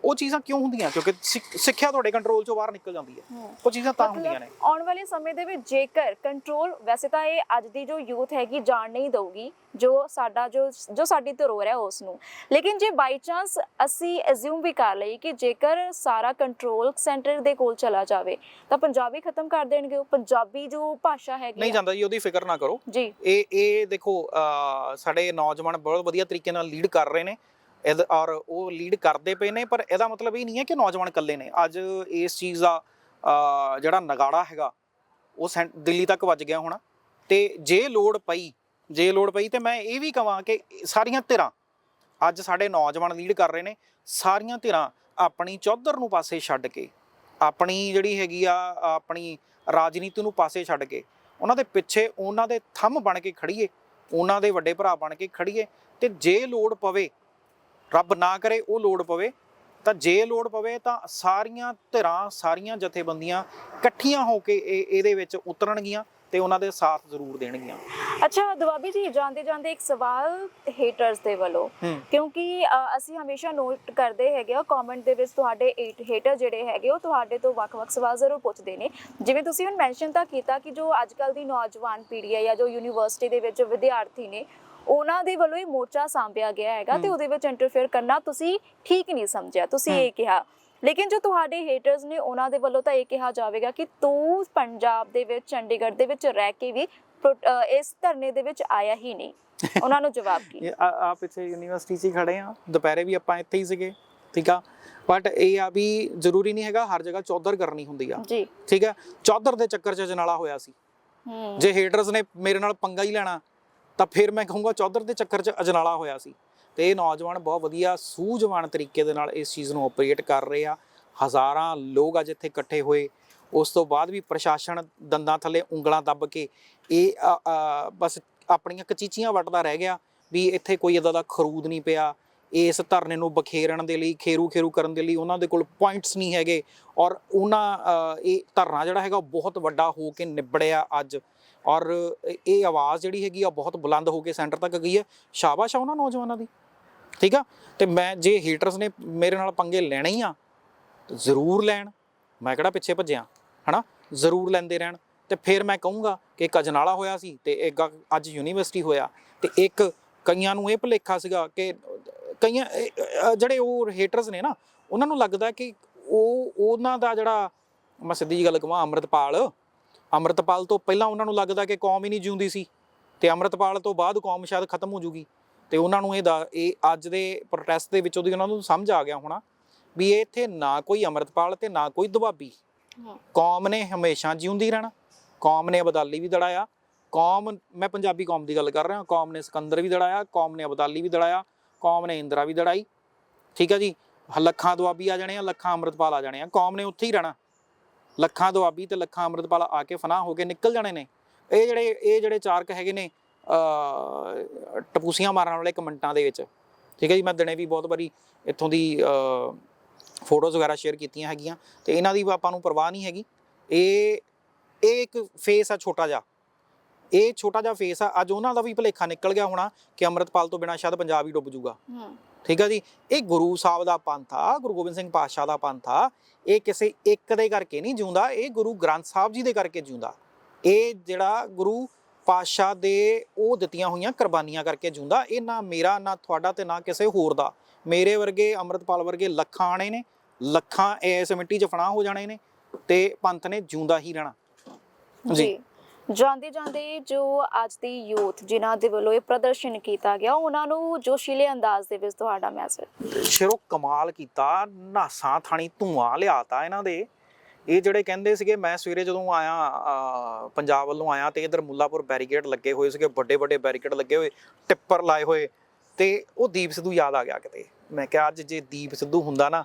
ਉਹ ਚੀਜ਼ਾਂ ਕਿਉਂ ਹੁੰਦੀਆਂ? ਕਿਉਂਕਿ ਸਿੱਖ- ਸਿੱਖਿਆ ਤੁਹਾਡੇ ਕੰਟਰੋਲ ਚੋਂ ਬਾਹਰ ਨਿਕਲ ਜਾਂਦੀ ਹੈ। ਉਹ ਚੀਜ਼ਾਂ ਤਾਂ ਹੁੰਦੀਆਂ ਨੇ। ਆਉਣ ਵਾਲੇ ਸਮੇਂ ਦੇ ਵਿੱਚ ਜੇਕਰ ਕੰਟਰੋਲ ਵੈਸੇ ਤਾਂ ਇਹ ਅੱਜ ਦੀ ਜੋ ਯੂਥ ਹੈਗੀ ਜਾਣ ਨਹੀਂ ਦਊਗੀ ਜੋ ਸਾਡਾ ਜੋ ਜੋ ਸਾਡੀ ਧਰੋਹਰ ਹੈ ਉਸ ਨੂੰ। ਲੇਕਿਨ ਜੇ ਬਾਈ ਚਾਂਸ ਅਸੀਂ ਅਸਿਊਮ ਵੀ ਕਰ ਲਈ ਕਿ ਜੇਕਰ ਸਾਰਾ ਕੰਟਰੋਲ ਸੈਂਟਰ ਦੇ ਕੋਲ ਚਲਾ ਜਾਵੇ ਤਾਂ ਪੰਜਾਬੀ ਖਤਮ ਕਰ ਦੇਣਗੇ ਉਹ। ਪੰਜਾਬੀ ਜੋ ਭਾਸ਼ਾ ਹੈਗੀ ਨਹੀਂ ਆ- ਜਾਂਦਾ ਜੀ ਉਹਦੀ ਫਿਕਰ ਨਾ ਕਰੋ। ਜੀ। ਇਹ ਇਹ ਦੇਖੋ ਅਹ, ਸਾਡੇ ਨੌਜਵਾਨ ਬਹੁਤ ਵਧੀਆ ਤਰੀਕੇ ਨਾਲ ਲੀਡ ਕਰ ਰਹੇ ਨੇ। ਇਹਦਾ ਔਰ ਉਹ ਲੀਡ ਕਰਦੇ ਪਏ ਨੇ, ਪਰ ਇਹਦਾ ਮਤਲਬ ਇਹ ਨਹੀਂ ਹੈ ਕਿ ਨੌਜਵਾਨ ਇਕੱਲੇ ਨੇ। ਅੱਜ ਇਸ ਚੀਜ਼ ਦਾ ਜਿਹੜਾ ਨਗਾੜਾ ਹੈਗਾ, ਉਹ ਸੈਂ- ਦਿੱਲੀ ਤੱਕ ਵੱਜ ਗਿਆ ਹੋਣਾ। ਤੇ ਜੇ ਲੋੜ ਪਈ, ਜੇ ਲੋੜ ਪਈ ਤੇ ਮੈਂ ਇਹ ਵੀ ਕਹਾਂ ਕਿ ਸਾਰੀਆਂ ਧਿਰਾਂ ਅੱਜ ਸਾਡੇ ਨੌਜਵਾਨ ਲੀਡ ਕਰ ਰਹੇ ਨੇ, ਸਾਰੀਆਂ ਧਿਰਾਂ ਆਪਣੀ ਚੌਧਰ ਨੂੰ ਪਾਸੇ ਛੱਡ ਕੇ, ਆਪਣੀ ਜਿਹੜੀ ਹੈਗੀ ਆ, ਆਪਣੀ ਰਾਜਨੀਤੀ ਨੂੰ ਪਾਸੇ ਛੱਡ ਕੇ, ਉਹਨਾਂ ਦੇ ਪਿੱਛੇ ਉਹਨਾਂ ਦੇ ਥੰਮ ਬਣ ਕੇ ਖੜੀਏ, ਉਹਨਾਂ ਦੇ ਵੱਡੇ ਭਰਾ ਬਣ ਕੇ ਖੜੀਏ, ਤੇ ਜੇ ਲੋੜ ਪਵੇ ਰੱਬ ਨਾ ਕਰੇ ਉਹ ਲੋੜ ਪਵੇ। ਤਾਂ ਜੇ ਲੋੜ ਪਵੇ ਤਾਂ ਸਾਰੀਆਂ ਧਿਰਾਂ ਸਾਰੀਆਂ ਜਥੇਬੰਦੀਆਂ ਇਕੱਠੀਆਂ ਹੋ ਕੇ ਇਹ ਇਹਦੇ ਵਿੱਚ ਉਤਰਨਗੀਆਂ ਤੇ ਉਹਨਾਂ ਦੇ ਸਾਥ ਜ਼ਰੂਰ ਦੇਣਗੀਆਂ। ਅੱਛਾ ਦਵਾਬੀ ਜੀ ਜਾਂਦੇ ਜਾਂਦੇ ਇੱਕ ਸਵਾਲ ਹੇਟਰਸ ਦੇ ਵੱਲੋਂ। ਕਿਉਂਕਿ ਅਸੀਂ ਹਮੇਸ਼ਾ ਨੋਟ ਕਰਦੇ ਹੈਗੇ ਆ ਕਮੈਂਟ ਦੇ ਵਿੱਚ ਤੁਹਾਡੇ ਹੇਟਰ ਜਿਹੜੇ ਹੈਗੇ ਉਹ ਤੁਹਾਡੇ ਤੋਂ ਵੱਖ-ਵੱਖ ਸਵਾਲ ਜ਼ਰੂਰ ਪੁੱਛਦੇ ਨੇ। ਜਿਵੇਂ ਤੁਸੀਂ ਹੁਣ ਮੈਂਸ਼ਨ ਤਾਂ ਕੀਤਾ ਕਿ ਜੋ ਅੱਜਕੱਲ ਦੀ ਨੌਜਵਾਨ ਪੀੜ੍ਹੀ ਹੈ ਜਾਂ ਜੋ ਯੂਨੀਵਰਸਿਟੀ ਦੇ ਵਿੱਚ ਵਿਦਿਆਰਥੀ ਨੇ ਉਹਨਾਂ ਦੇ ਵੱਲੋਂ ਹੀ ਮੋਰਚਾ ਸਾਂਭਿਆ ਗਿਆ ਹੈਗਾ ਤੇ। ਉਹਦੇ ਵਿੱਚ ਇੰਟਰਫੇਅਰ ਕਰਨਾ ਤੁਸੀਂ ਠੀਕ ਨਹੀਂ ਸਮਝਿਆ ਤੁਸੀਂ। ਇਹ ਕਿਹਾ। ਲੇਕਿਨ ਜੋ ਤੁਹਾਡੇ ਹੇਟਰਸ ਨੇ ਉਹਨਾਂ ਦੇ ਵੱਲੋਂ ਤਾਂ ਇਹ ਕਿਹਾ ਜਾਵੇਗਾ ਕਿ ਤੂੰ ਪੰਜਾਬ ਦੇ ਵਿੱਚ ਚੰਡੀਗੜ੍ਹ ਦੇ ਵਿੱਚ ਰਹਿ ਕੇ ਵੀ ਇਸ ਧਰਨੇ ਦੇ ਵਿੱਚ ਆਇਆ ਹੀ ਨਹੀਂ। ਉਹਨਾਂ ਨੂੰ ਜਵਾਬ ਕੀ? ਇਹ ਆ ਆ ਪਿੱਛੇ ਯੂਨੀਵਰਸਿਟੀ 'ਚ ਖੜੇ ਆ। ਦੁਪਹਿਰੇ ਵੀ ਆਪਾਂ ਇੱਥੇ ਹੀ ਸੀਗੇ ਠੀਕ ਆ? ਬਟ ਇਹ ਆ ਵੀ ਜ਼ਰੂਰੀ ਨਹੀਂ ਹੈਗਾ ਹਰ ਜਗ੍ਹਾ ਚੌਧਰ ਕਰਨੀ ਹੁੰਦੀ ਆ। ਜੀ। ਠੀਕ ਹੈ ਚੌਧਰ ਦੇ ਚੱਕਰ 'ਚ ਜਨਾਲਾ ਹੋਇਆ ਸੀ। ਜੇ ਹੇਟਰਸ ਨੇ ਮੇਰੇ ਨਾਲ ਪੰਗਾ ਹੀ ਲੈਣਾ ਤਾਂ ਫਿਰ ਮੈਂ ਕਹੂੰਗਾ ਚੌਧਰ ਦੇ ਚੱਕਰ 'ਚ ਅਜਨਾਲਾ ਹੋਇਆ ਸੀ ਤੇ ਇਹ ਨੌਜਵਾਨ ਬਹੁਤ ਵਧੀਆ, ਸੂਝਵਾਨ ਤਰੀਕੇ ਦੇ ਨਾਲ ਇਸ ਚੀਜ਼ ਨੂੰ ਆਪਰੇਟ ਕਰ ਰਹੇ ਆ। ਹਜ਼ਾਰਾਂ ਲੋਕ ਅੱਜ ਇੱਥੇ ਇਕੱਠੇ ਹੋਏ। ਉਸ ਤੋਂ ਬਾਅਦ ਵੀ ਪ੍ਰਸ਼ਾਸਨ ਦੰਦਾਂ ਥੱਲੇ ਉਂਗਲਾਂ ਦੱਬ ਕੇ ਇਹ ਬਸ ਆਪਣੀਆਂ ਕਚੀਚੀਆਂ ਵੱਟਦਾ ਰਹਿ ਗਿਆ ਵੀ ਇੱਥੇ ਕੋਈ ਇਦਾਂ ਦਾ ਖਰੂਦ ਨਹੀਂ ਪਿਆ। ਇਸ ਧਰਨੇ ਨੂੰ ਬਖੇਰਨ ਦੇ ਲਈ ਖੇਰੂ ਖੇਰੂ ਕਰਨ ਦੇ ਲਈ ਉਹਨਾਂ ਦੇ ਕੋਲ ਪੁਆਇੰਟਸ ਨਹੀਂ ਹੈਗੇ ਔਰ ਉਹਨਾਂ ਇਹ ਧਰਨਾ ਜਿਹੜਾ ਹੈਗਾ ਉਹ ਬਹੁਤ ਵੱਡਾ ਹੋ ਕੇ ਨਿਬੜਿਆ ਅੱਜ। ਔਰ ਇਹ ਆਵਾਜ਼ ਜਿਹੜੀ ਹੈਗੀ ਆ ਬਹੁਤ ਬੁਲੰਦ ਹੋ ਕੇ ਸੈਂਟਰ ਤੱਕ ਗਈ ਹੈ। ਸ਼ਾਬਾਸ਼ ਆ ਉਹਨਾਂ ਨੌਜਵਾਨਾਂ ਦੀ। ਠੀਕ ਆ? ਤੇ ਮੈਂ ਜੇ ਹੇਟਰਸ ਨੇ ਮੇਰੇ ਨਾਲ ਪੰਗੇ ਲੈਣੇ ਹੀ ਆ ਜ਼ਰੂਰ ਲੈਣ। ਮੈਂ ਕਿਹੜਾ ਪਿੱਛੇ ਭੱਜਿਆ? ਹਨਾ? ਜ਼ਰੂਰ ਲੈਂਦੇ ਰਹਿਣ। ਤੇ ਫਿਰ ਮੈਂ ਕਹੂੰਗਾ ਕਿ ਇੱਕ ਅਜਨਾਲਾ ਹੋਇਆ ਸੀ ਤੇ ਇੱਕ ਅੱਜ ਯੂਨੀਵਰਸਿਟੀ ਹੋਇਆ। ਤੇ ਇੱਕ ਕਈਆਂ ਨੂੰ ਇਹ ਭੁਲੇਖਾ ਸੀਗਾ ਕਿ ਕਈਆਂ ਜਿਹੜੇ ਉਹ ਹੇਟਰਸ ਨੇ ਨਾ, ਉਹਨਾਂ ਨੂੰ ਲੱਗਦਾ ਕਿ ਉਹ, ਉਹਨਾਂ ਦਾ ਜਿਹੜਾ, ਮੈਂ ਸਿੱਧੀ ਜੀ ਗੱਲ ਕਹਾਂ, ਅੰਮ੍ਰਿਤਪਾਲ ਅੰਮ੍ਰਿਤਪਾਲ ਤੋਂ ਪਹਿਲਾਂ ਉਹਨਾਂ ਨੂੰ ਲੱਗਦਾ ਕਿ ਕੌਮ ਹੀ ਨਹੀਂ ਜਿਉਂਦੀ ਸੀ ਤੇ ਅੰਮ੍ਰਿਤਪਾਲ ਤੋਂ ਬਾਅਦ ਕੌਮ ਸ਼ਾਇਦ ਖਤਮ ਹੋ ਜੂਗੀ ਤੇ ਉਹਨਾਂ ਨੂੰ ਇਹ ਇਹ ਅੱਜ ਦੇ ਪ੍ਰੋਟੈਸਟ ਦੇ ਵਿੱਚ ਉਹਦੀ ਉਹਨਾਂ ਨੂੰ ਸਮਝ ਆ ਗਿਆ ਹੋਣਾ ਵੀ ਇਹ ਇੱਥੇ ਨਾ ਕੋਈ ਅੰਮ੍ਰਿਤਪਾਲ ਤੇ ਨਾ ਕੋਈ ਦੁਆਬੀ। ਹਮ। ਕੌਮ ਨੇ ਹਮੇਸ਼ਾ ਜਿਉਂਦੀ ਰਹਿਣਾ ਕੌਮ ਨੇ ਅਬਦਾਲੀ ਵੀ ਦੜਾਇਆ ਕੌਮ ਮੈਂ ਪੰਜਾਬੀ ਕੌਮ ਦੀ ਗੱਲ ਕਰ ਰਿਹਾ ਕੌਮ ਨੇ ਸਿਕੰਦਰ ਵੀ ਦੜਾਇਆ ਕੌਮ ਨੇ ਅਬਦਾਲੀ ਵੀ ਦੜਾਇਆ ਕੌਮ ਨੇ ਇੰਦਰਾ ਵੀ ਦੜਾਈ ਠੀਕ ਹੈ ਜੀ? ਲੱਖਾਂ ਦੁਆਬੀ ਆ ਜਾਣੇ ਆ ਲੱਖਾਂ ਅੰਮ੍ਰਿਤਪਾਲ ਆ ਜਾਣੇ ਆ ਕੌਮ ਨੇ ਉੱਥੇ ਹੀ ਰਹਿਣਾ। ਲੱਖਾਂ ਦੁਆਬੀ ਤੇ ਲੱਖਾਂ ਅੰਮ੍ਰਿਤਪਾਲ ਆ ਕੇ ਫਨਾਹ ਹੋ ਕੇ ਨਿਕਲ ਜਾਣੇ ਨੇ। ਇਹ ਜਿਹੜੇ ਇਹ ਜਿਹੜੇ ਚਾਰਕ ਹੈਗੇ ਨੇ ਟਪੂਸੀਆਂ ਮਾਰਨ ਵਾਲੇ ਕਮੈਂਟਾਂ ਦੇ ਵਿੱਚ। ਠੀਕ ਹੈ ਜੀ, ਮੈਂ ਦਿਨੇ ਵੀ ਬਹੁਤ ਵਾਰੀ ਇੱਥੋਂ ਦੀ ਫੋਟੋਜ਼ ਵਗੈਰਾ ਸ਼ੇਅਰ ਕੀਤੀਆਂ ਹੈਗੀਆਂ। ਤੇ ਇਹਨਾਂ ਦੀ ਆਪਾਂ ਨੂੰ ਪਰਵਾਹ ਨਹੀਂ ਹੈਗੀ। ਇਹ ਇਹ ਇੱਕ ਫੇਸ ਆ ਛੋਟਾ ਜਿਹਾ। ਇਹ ਛੋਟਾ ਜਿਹਾ ਫੇਸ ਆ ਅੱਜ ਉਹਨਾਂ ਦਾ ਵੀ ਭੁਲੇਖਾ ਨਿਕਲ ਗਿਆ ਹੋਣਾ ਕਿ ਅੰਮ੍ਰਿਤਪਾਲ ਤੋਂ ਬਿਨਾਂ ਸ਼ਾਇਦ ਪੰਜਾਬ ਹੀ ਡੁੱਬ ਜਾਊਗਾ। ਠੀਕ ਆ ਜੀ? ਇਹ ਗੁਰੂ ਸਾਹਿਬ ਦਾ ਪੰਥ ਆ ਗੁਰੂ ਗੋਬਿੰਦ ਸਿੰਘ ਪਾਤਸ਼ਾਹ ਦਾ ਪੰਥ ਆ ਇਹ ਕਿਸੇ ਇੱਕ ਦੇ ਕਰਕੇ ਨਹੀਂ ਜਿਉਂਦਾ ਇਹ ਗੁਰੂ ਗ੍ਰੰਥ ਸਾਹਿਬ ਜੀ ਦੇ ਕਰਕੇ ਜਿਉਂਦਾ। ਇਹ ਜਿਹੜਾ ਗੁਰੂ ਪਾਤਸ਼ਾਹ ਦੇ ਉਹ ਦਿੱਤੀਆਂ ਹੋਈਆਂ ਕੁਰਬਾਨੀਆਂ ਕਰਕੇ ਜਿਉਂਦਾ ਇਹ ਨਾ ਮੇਰਾ ਨਾ ਤੁਹਾਡਾ ਤੇ ਨਾ ਕਿਸੇ ਹੋਰ ਦਾ। ਮੇਰੇ ਵਰਗੇ ਅੰਮ੍ਰਿਤਪਾਲ ਵਰਗੇ ਲੱਖਾਂ ਆਣੇ ਨੇ ਲੱਖਾਂ ਇਸ ਮਿੱਟੀ 'ਚ ਫਨਾਹ ਹੋ ਜਾਣੇ ਨੇ ਤੇ ਪੰਥ ਨੇ ਜਿਉਂਦਾ ਹੀ ਰਹਿਣਾ। ਜੀ। ਜਾਂਦੇ ਜਾਂਦੇ ਜੋ ਅੱਜ ਦੀ ਯੂਥ ਜਿਨ੍ਹਾਂ ਦੇ ਵੱਲੋਂ ਇਹ ਪ੍ਰਦਰਸ਼ਨ ਕੀਤਾ ਗਿਆ, ਉਹਨਾਂ ਨੂੰ ਜੋਸ਼ੀਲੇ ਅੰਦਾਜ਼ ਦੇ ਵਿੱਚ ਤੁਹਾਡਾ ਮੈਸੇਜ ਸ਼ਿਰੋ ਕਮਾਲ ਕੀਤਾ, ਨਾਸਾਂ, ਥਾਣੀ ਧੂਆਂ ਲਿਆਤਾ ਇਹਨਾਂ ਦੇ। ਇਹ ਜਿਹੜੇ ਕਹਿੰਦੇ ਸੀਗੇ, ਮੈਂ ਸਵੇਰੇ ਜਦੋਂ ਆਇਆ ਪੰਜਾਬ ਵੱਲੋਂ ਆਇਆ ਤੇ ਇਧਰ ਮੁੱਲਾਪੁਰ ਬੈਰੀਕੇਡ ਲੱਗੇ ਹੋਏ ਸੀਗੇ ਵੱਡੇ ਵੱਡੇ ਬੈਰੀਕੇਡ ਲੱਗੇ ਹੋਏ, ਟਿੱਪਰ ਲਾਏ ਹੋਏ ਤੇ ਉਹ ਦੀਪ ਸਿੱਧੂ ਯਾਦ ਆ ਗਿਆ ਕਿਤੇ। ਮੈਂ ਕਿਹਾ, ਅੱਜ ਜੇ ਦੀਪ ਸਿੱਧੂ ਹੁੰਦਾ ਨਾ,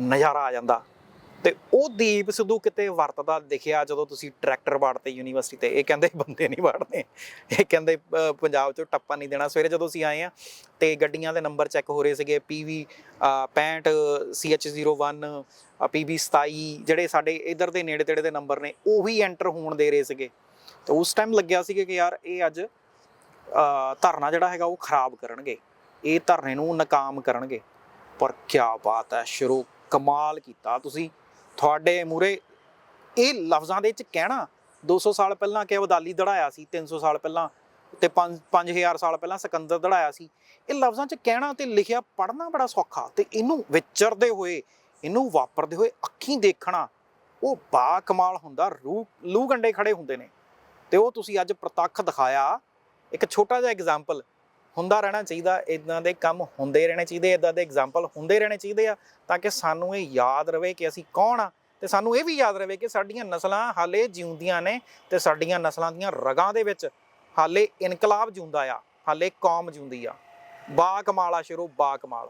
ਨਜ਼ਾਰਾ ਆ ਜਾਂਦਾ। ਤੇ ਉਹ ਦੀਪ ਸਿੱਧੂ ਕਿਤੇ ਵਰਤਦਾ ਦਿਖਿਆ ਜਦੋਂ ਤੁਸੀਂ ਟਰੈਕਟਰ ਵਾੜਤੇ ਯੂਨੀਵਰਸਿਟੀ ਤੇ। ਇਹ ਕਹਿੰਦੇ ਬੰਦੇ ਨਹੀਂ ਵਾੜਦੇ ਇਹ ਕਹਿੰਦੇ ਪੰਜਾਬ ਚੋਂ ਟੱਪਾ ਨਹੀਂ ਦੇਣਾ। ਸਵੇਰੇ ਜਦੋਂ ਅਸੀਂ ਆਏ ਆ ਤੇ ਗੱਡੀਆਂ ਦੇ ਨੰਬਰ ਚੈੱਕ ਹੋ ਰਹੇ ਸੀਗੇ। PV 65 CH01 PB 27 ਜਿਹੜੇ ਸਾਡੇ ਇਧਰ ਦੇ ਨੇੜੇ ਤੇੜੇ ਦੇ ਨੰਬਰ ਨੇ, ਉਹ ਵੀ ਐਂਟਰ ਹੋਣ ਦੇ ਰਹੇ ਸੀਗੇ। ਤੇ ਉਸ ਟਾਈਮ ਲੱਗਿਆ ਸੀਗਾ ਕਿ ਯਾਰ ਇਹ ਅੱਜ ਧਰਨਾ ਜਿਹੜਾ ਹੈਗਾ ਉਹ ਖਰਾਬ ਕਰਨਗੇ। ਇਹ ਧਰਨੇ ਨੂੰ ਨਾਕਾਮ ਕਰਨਗੇ। ਪਰ ਕੀ ਬਾਤ ਹੈ, ਸ਼ੁਰੂ ਕਮਾਲ ਕੀਤਾ ਤੁਸੀਂ। ਤੁਹਾਡੇ ਮੂਰੇ ਇਹ ਲਫ਼ਜ਼ਾਂ ਦੇ ਵਿੱਚ ਕਹਿਣਾ 200 ਸਾਲ ਪਹਿਲਾਂ ਕਿ ਅਬਦਾਲੀ ਦੜਾਇਆ ਸੀ 300 ਸਾਲ ਪਹਿਲਾਂ ਤੇ 5 5000 ਸਾਲ ਪਹਿਲਾਂ ਸਿਕੰਦਰ ਦੜਾਇਆ ਸੀ। ਇਹ ਲਫ਼ਜ਼ਾਂ 'ਚ ਕਹਿਣਾ ਤੇ ਲਿਖਿਆ ਪੜ੍ਹਨਾ ਬੜਾ ਸੌਖਾ ਤੇ ਇਹਨੂੰ ਵਿਚਰਦੇ ਹੋਏ, ਇਹਨੂੰ ਵਾਪਰਦੇ ਹੋਏ ਅੱਖੀਂ ਦੇਖਣਾ, ਉਹ ਬਾ ਕਮਾਲ ਹੁੰਦਾ ਰੂ ਲੂ ਗੰਡੇ ਖੜੇ ਹੁੰਦੇ ਨੇ। ਤੇ ਉਹ ਤੁਸੀਂ ਅੱਜ ਪ੍ਰਤੱਖ ਦਿਖਾਇਆ, ਇੱਕ ਛੋਟਾ ਜਿਹਾ ਐਗਜ਼ਾਮਪਲ ਹੁੰਦਾ ਰਹਿਣਾ ਚਾਹੀਦਾ ਇਦਾਂ ਦੇ ਕੰਮ ਹੁੰਦੇ ਰਹਿਣੇ ਚਾਹੀਦੇ ਇਦਾਂ ਦੇ ਐਗਜ਼ਾਮਪਲ ਹੁੰਦੇ ਰਹਿਣੇ ਚਾਹੀਦੇ ਆ, ਤਾਂ ਕਿ ਸਾਨੂੰ ਇਹ ਯਾਦ ਰਵੇ ਕਿ ਅਸੀਂ ਕੌਣ ਆ ਤੇ ਸਾਨੂੰ ਇਹ ਵੀ ਯਾਦ ਰਵੇ ਕਿ ਸਾਡੀਆਂ ਨਸਲਾਂ ਹਾਲੇ ਜਿਉਂਦੀਆਂ ਨੇ ਤੇ ਸਾਡੀਆਂ ਨਸਲਾਂ ਦੀਆਂ ਰਗਾਂ ਦੇ ਵਿੱਚ ਹਾਲੇ ਇਨਕਲਾਬ ਜਿਉਂਦਾ ਆ, ਹਾਲੇ ਕੌਮ ਜਿਉਂਦੀ ਆ। ਬਾ ਕਮਾਲ ਆ ਸ਼ੁਰੂ ਬਾ ਕਮਾਲ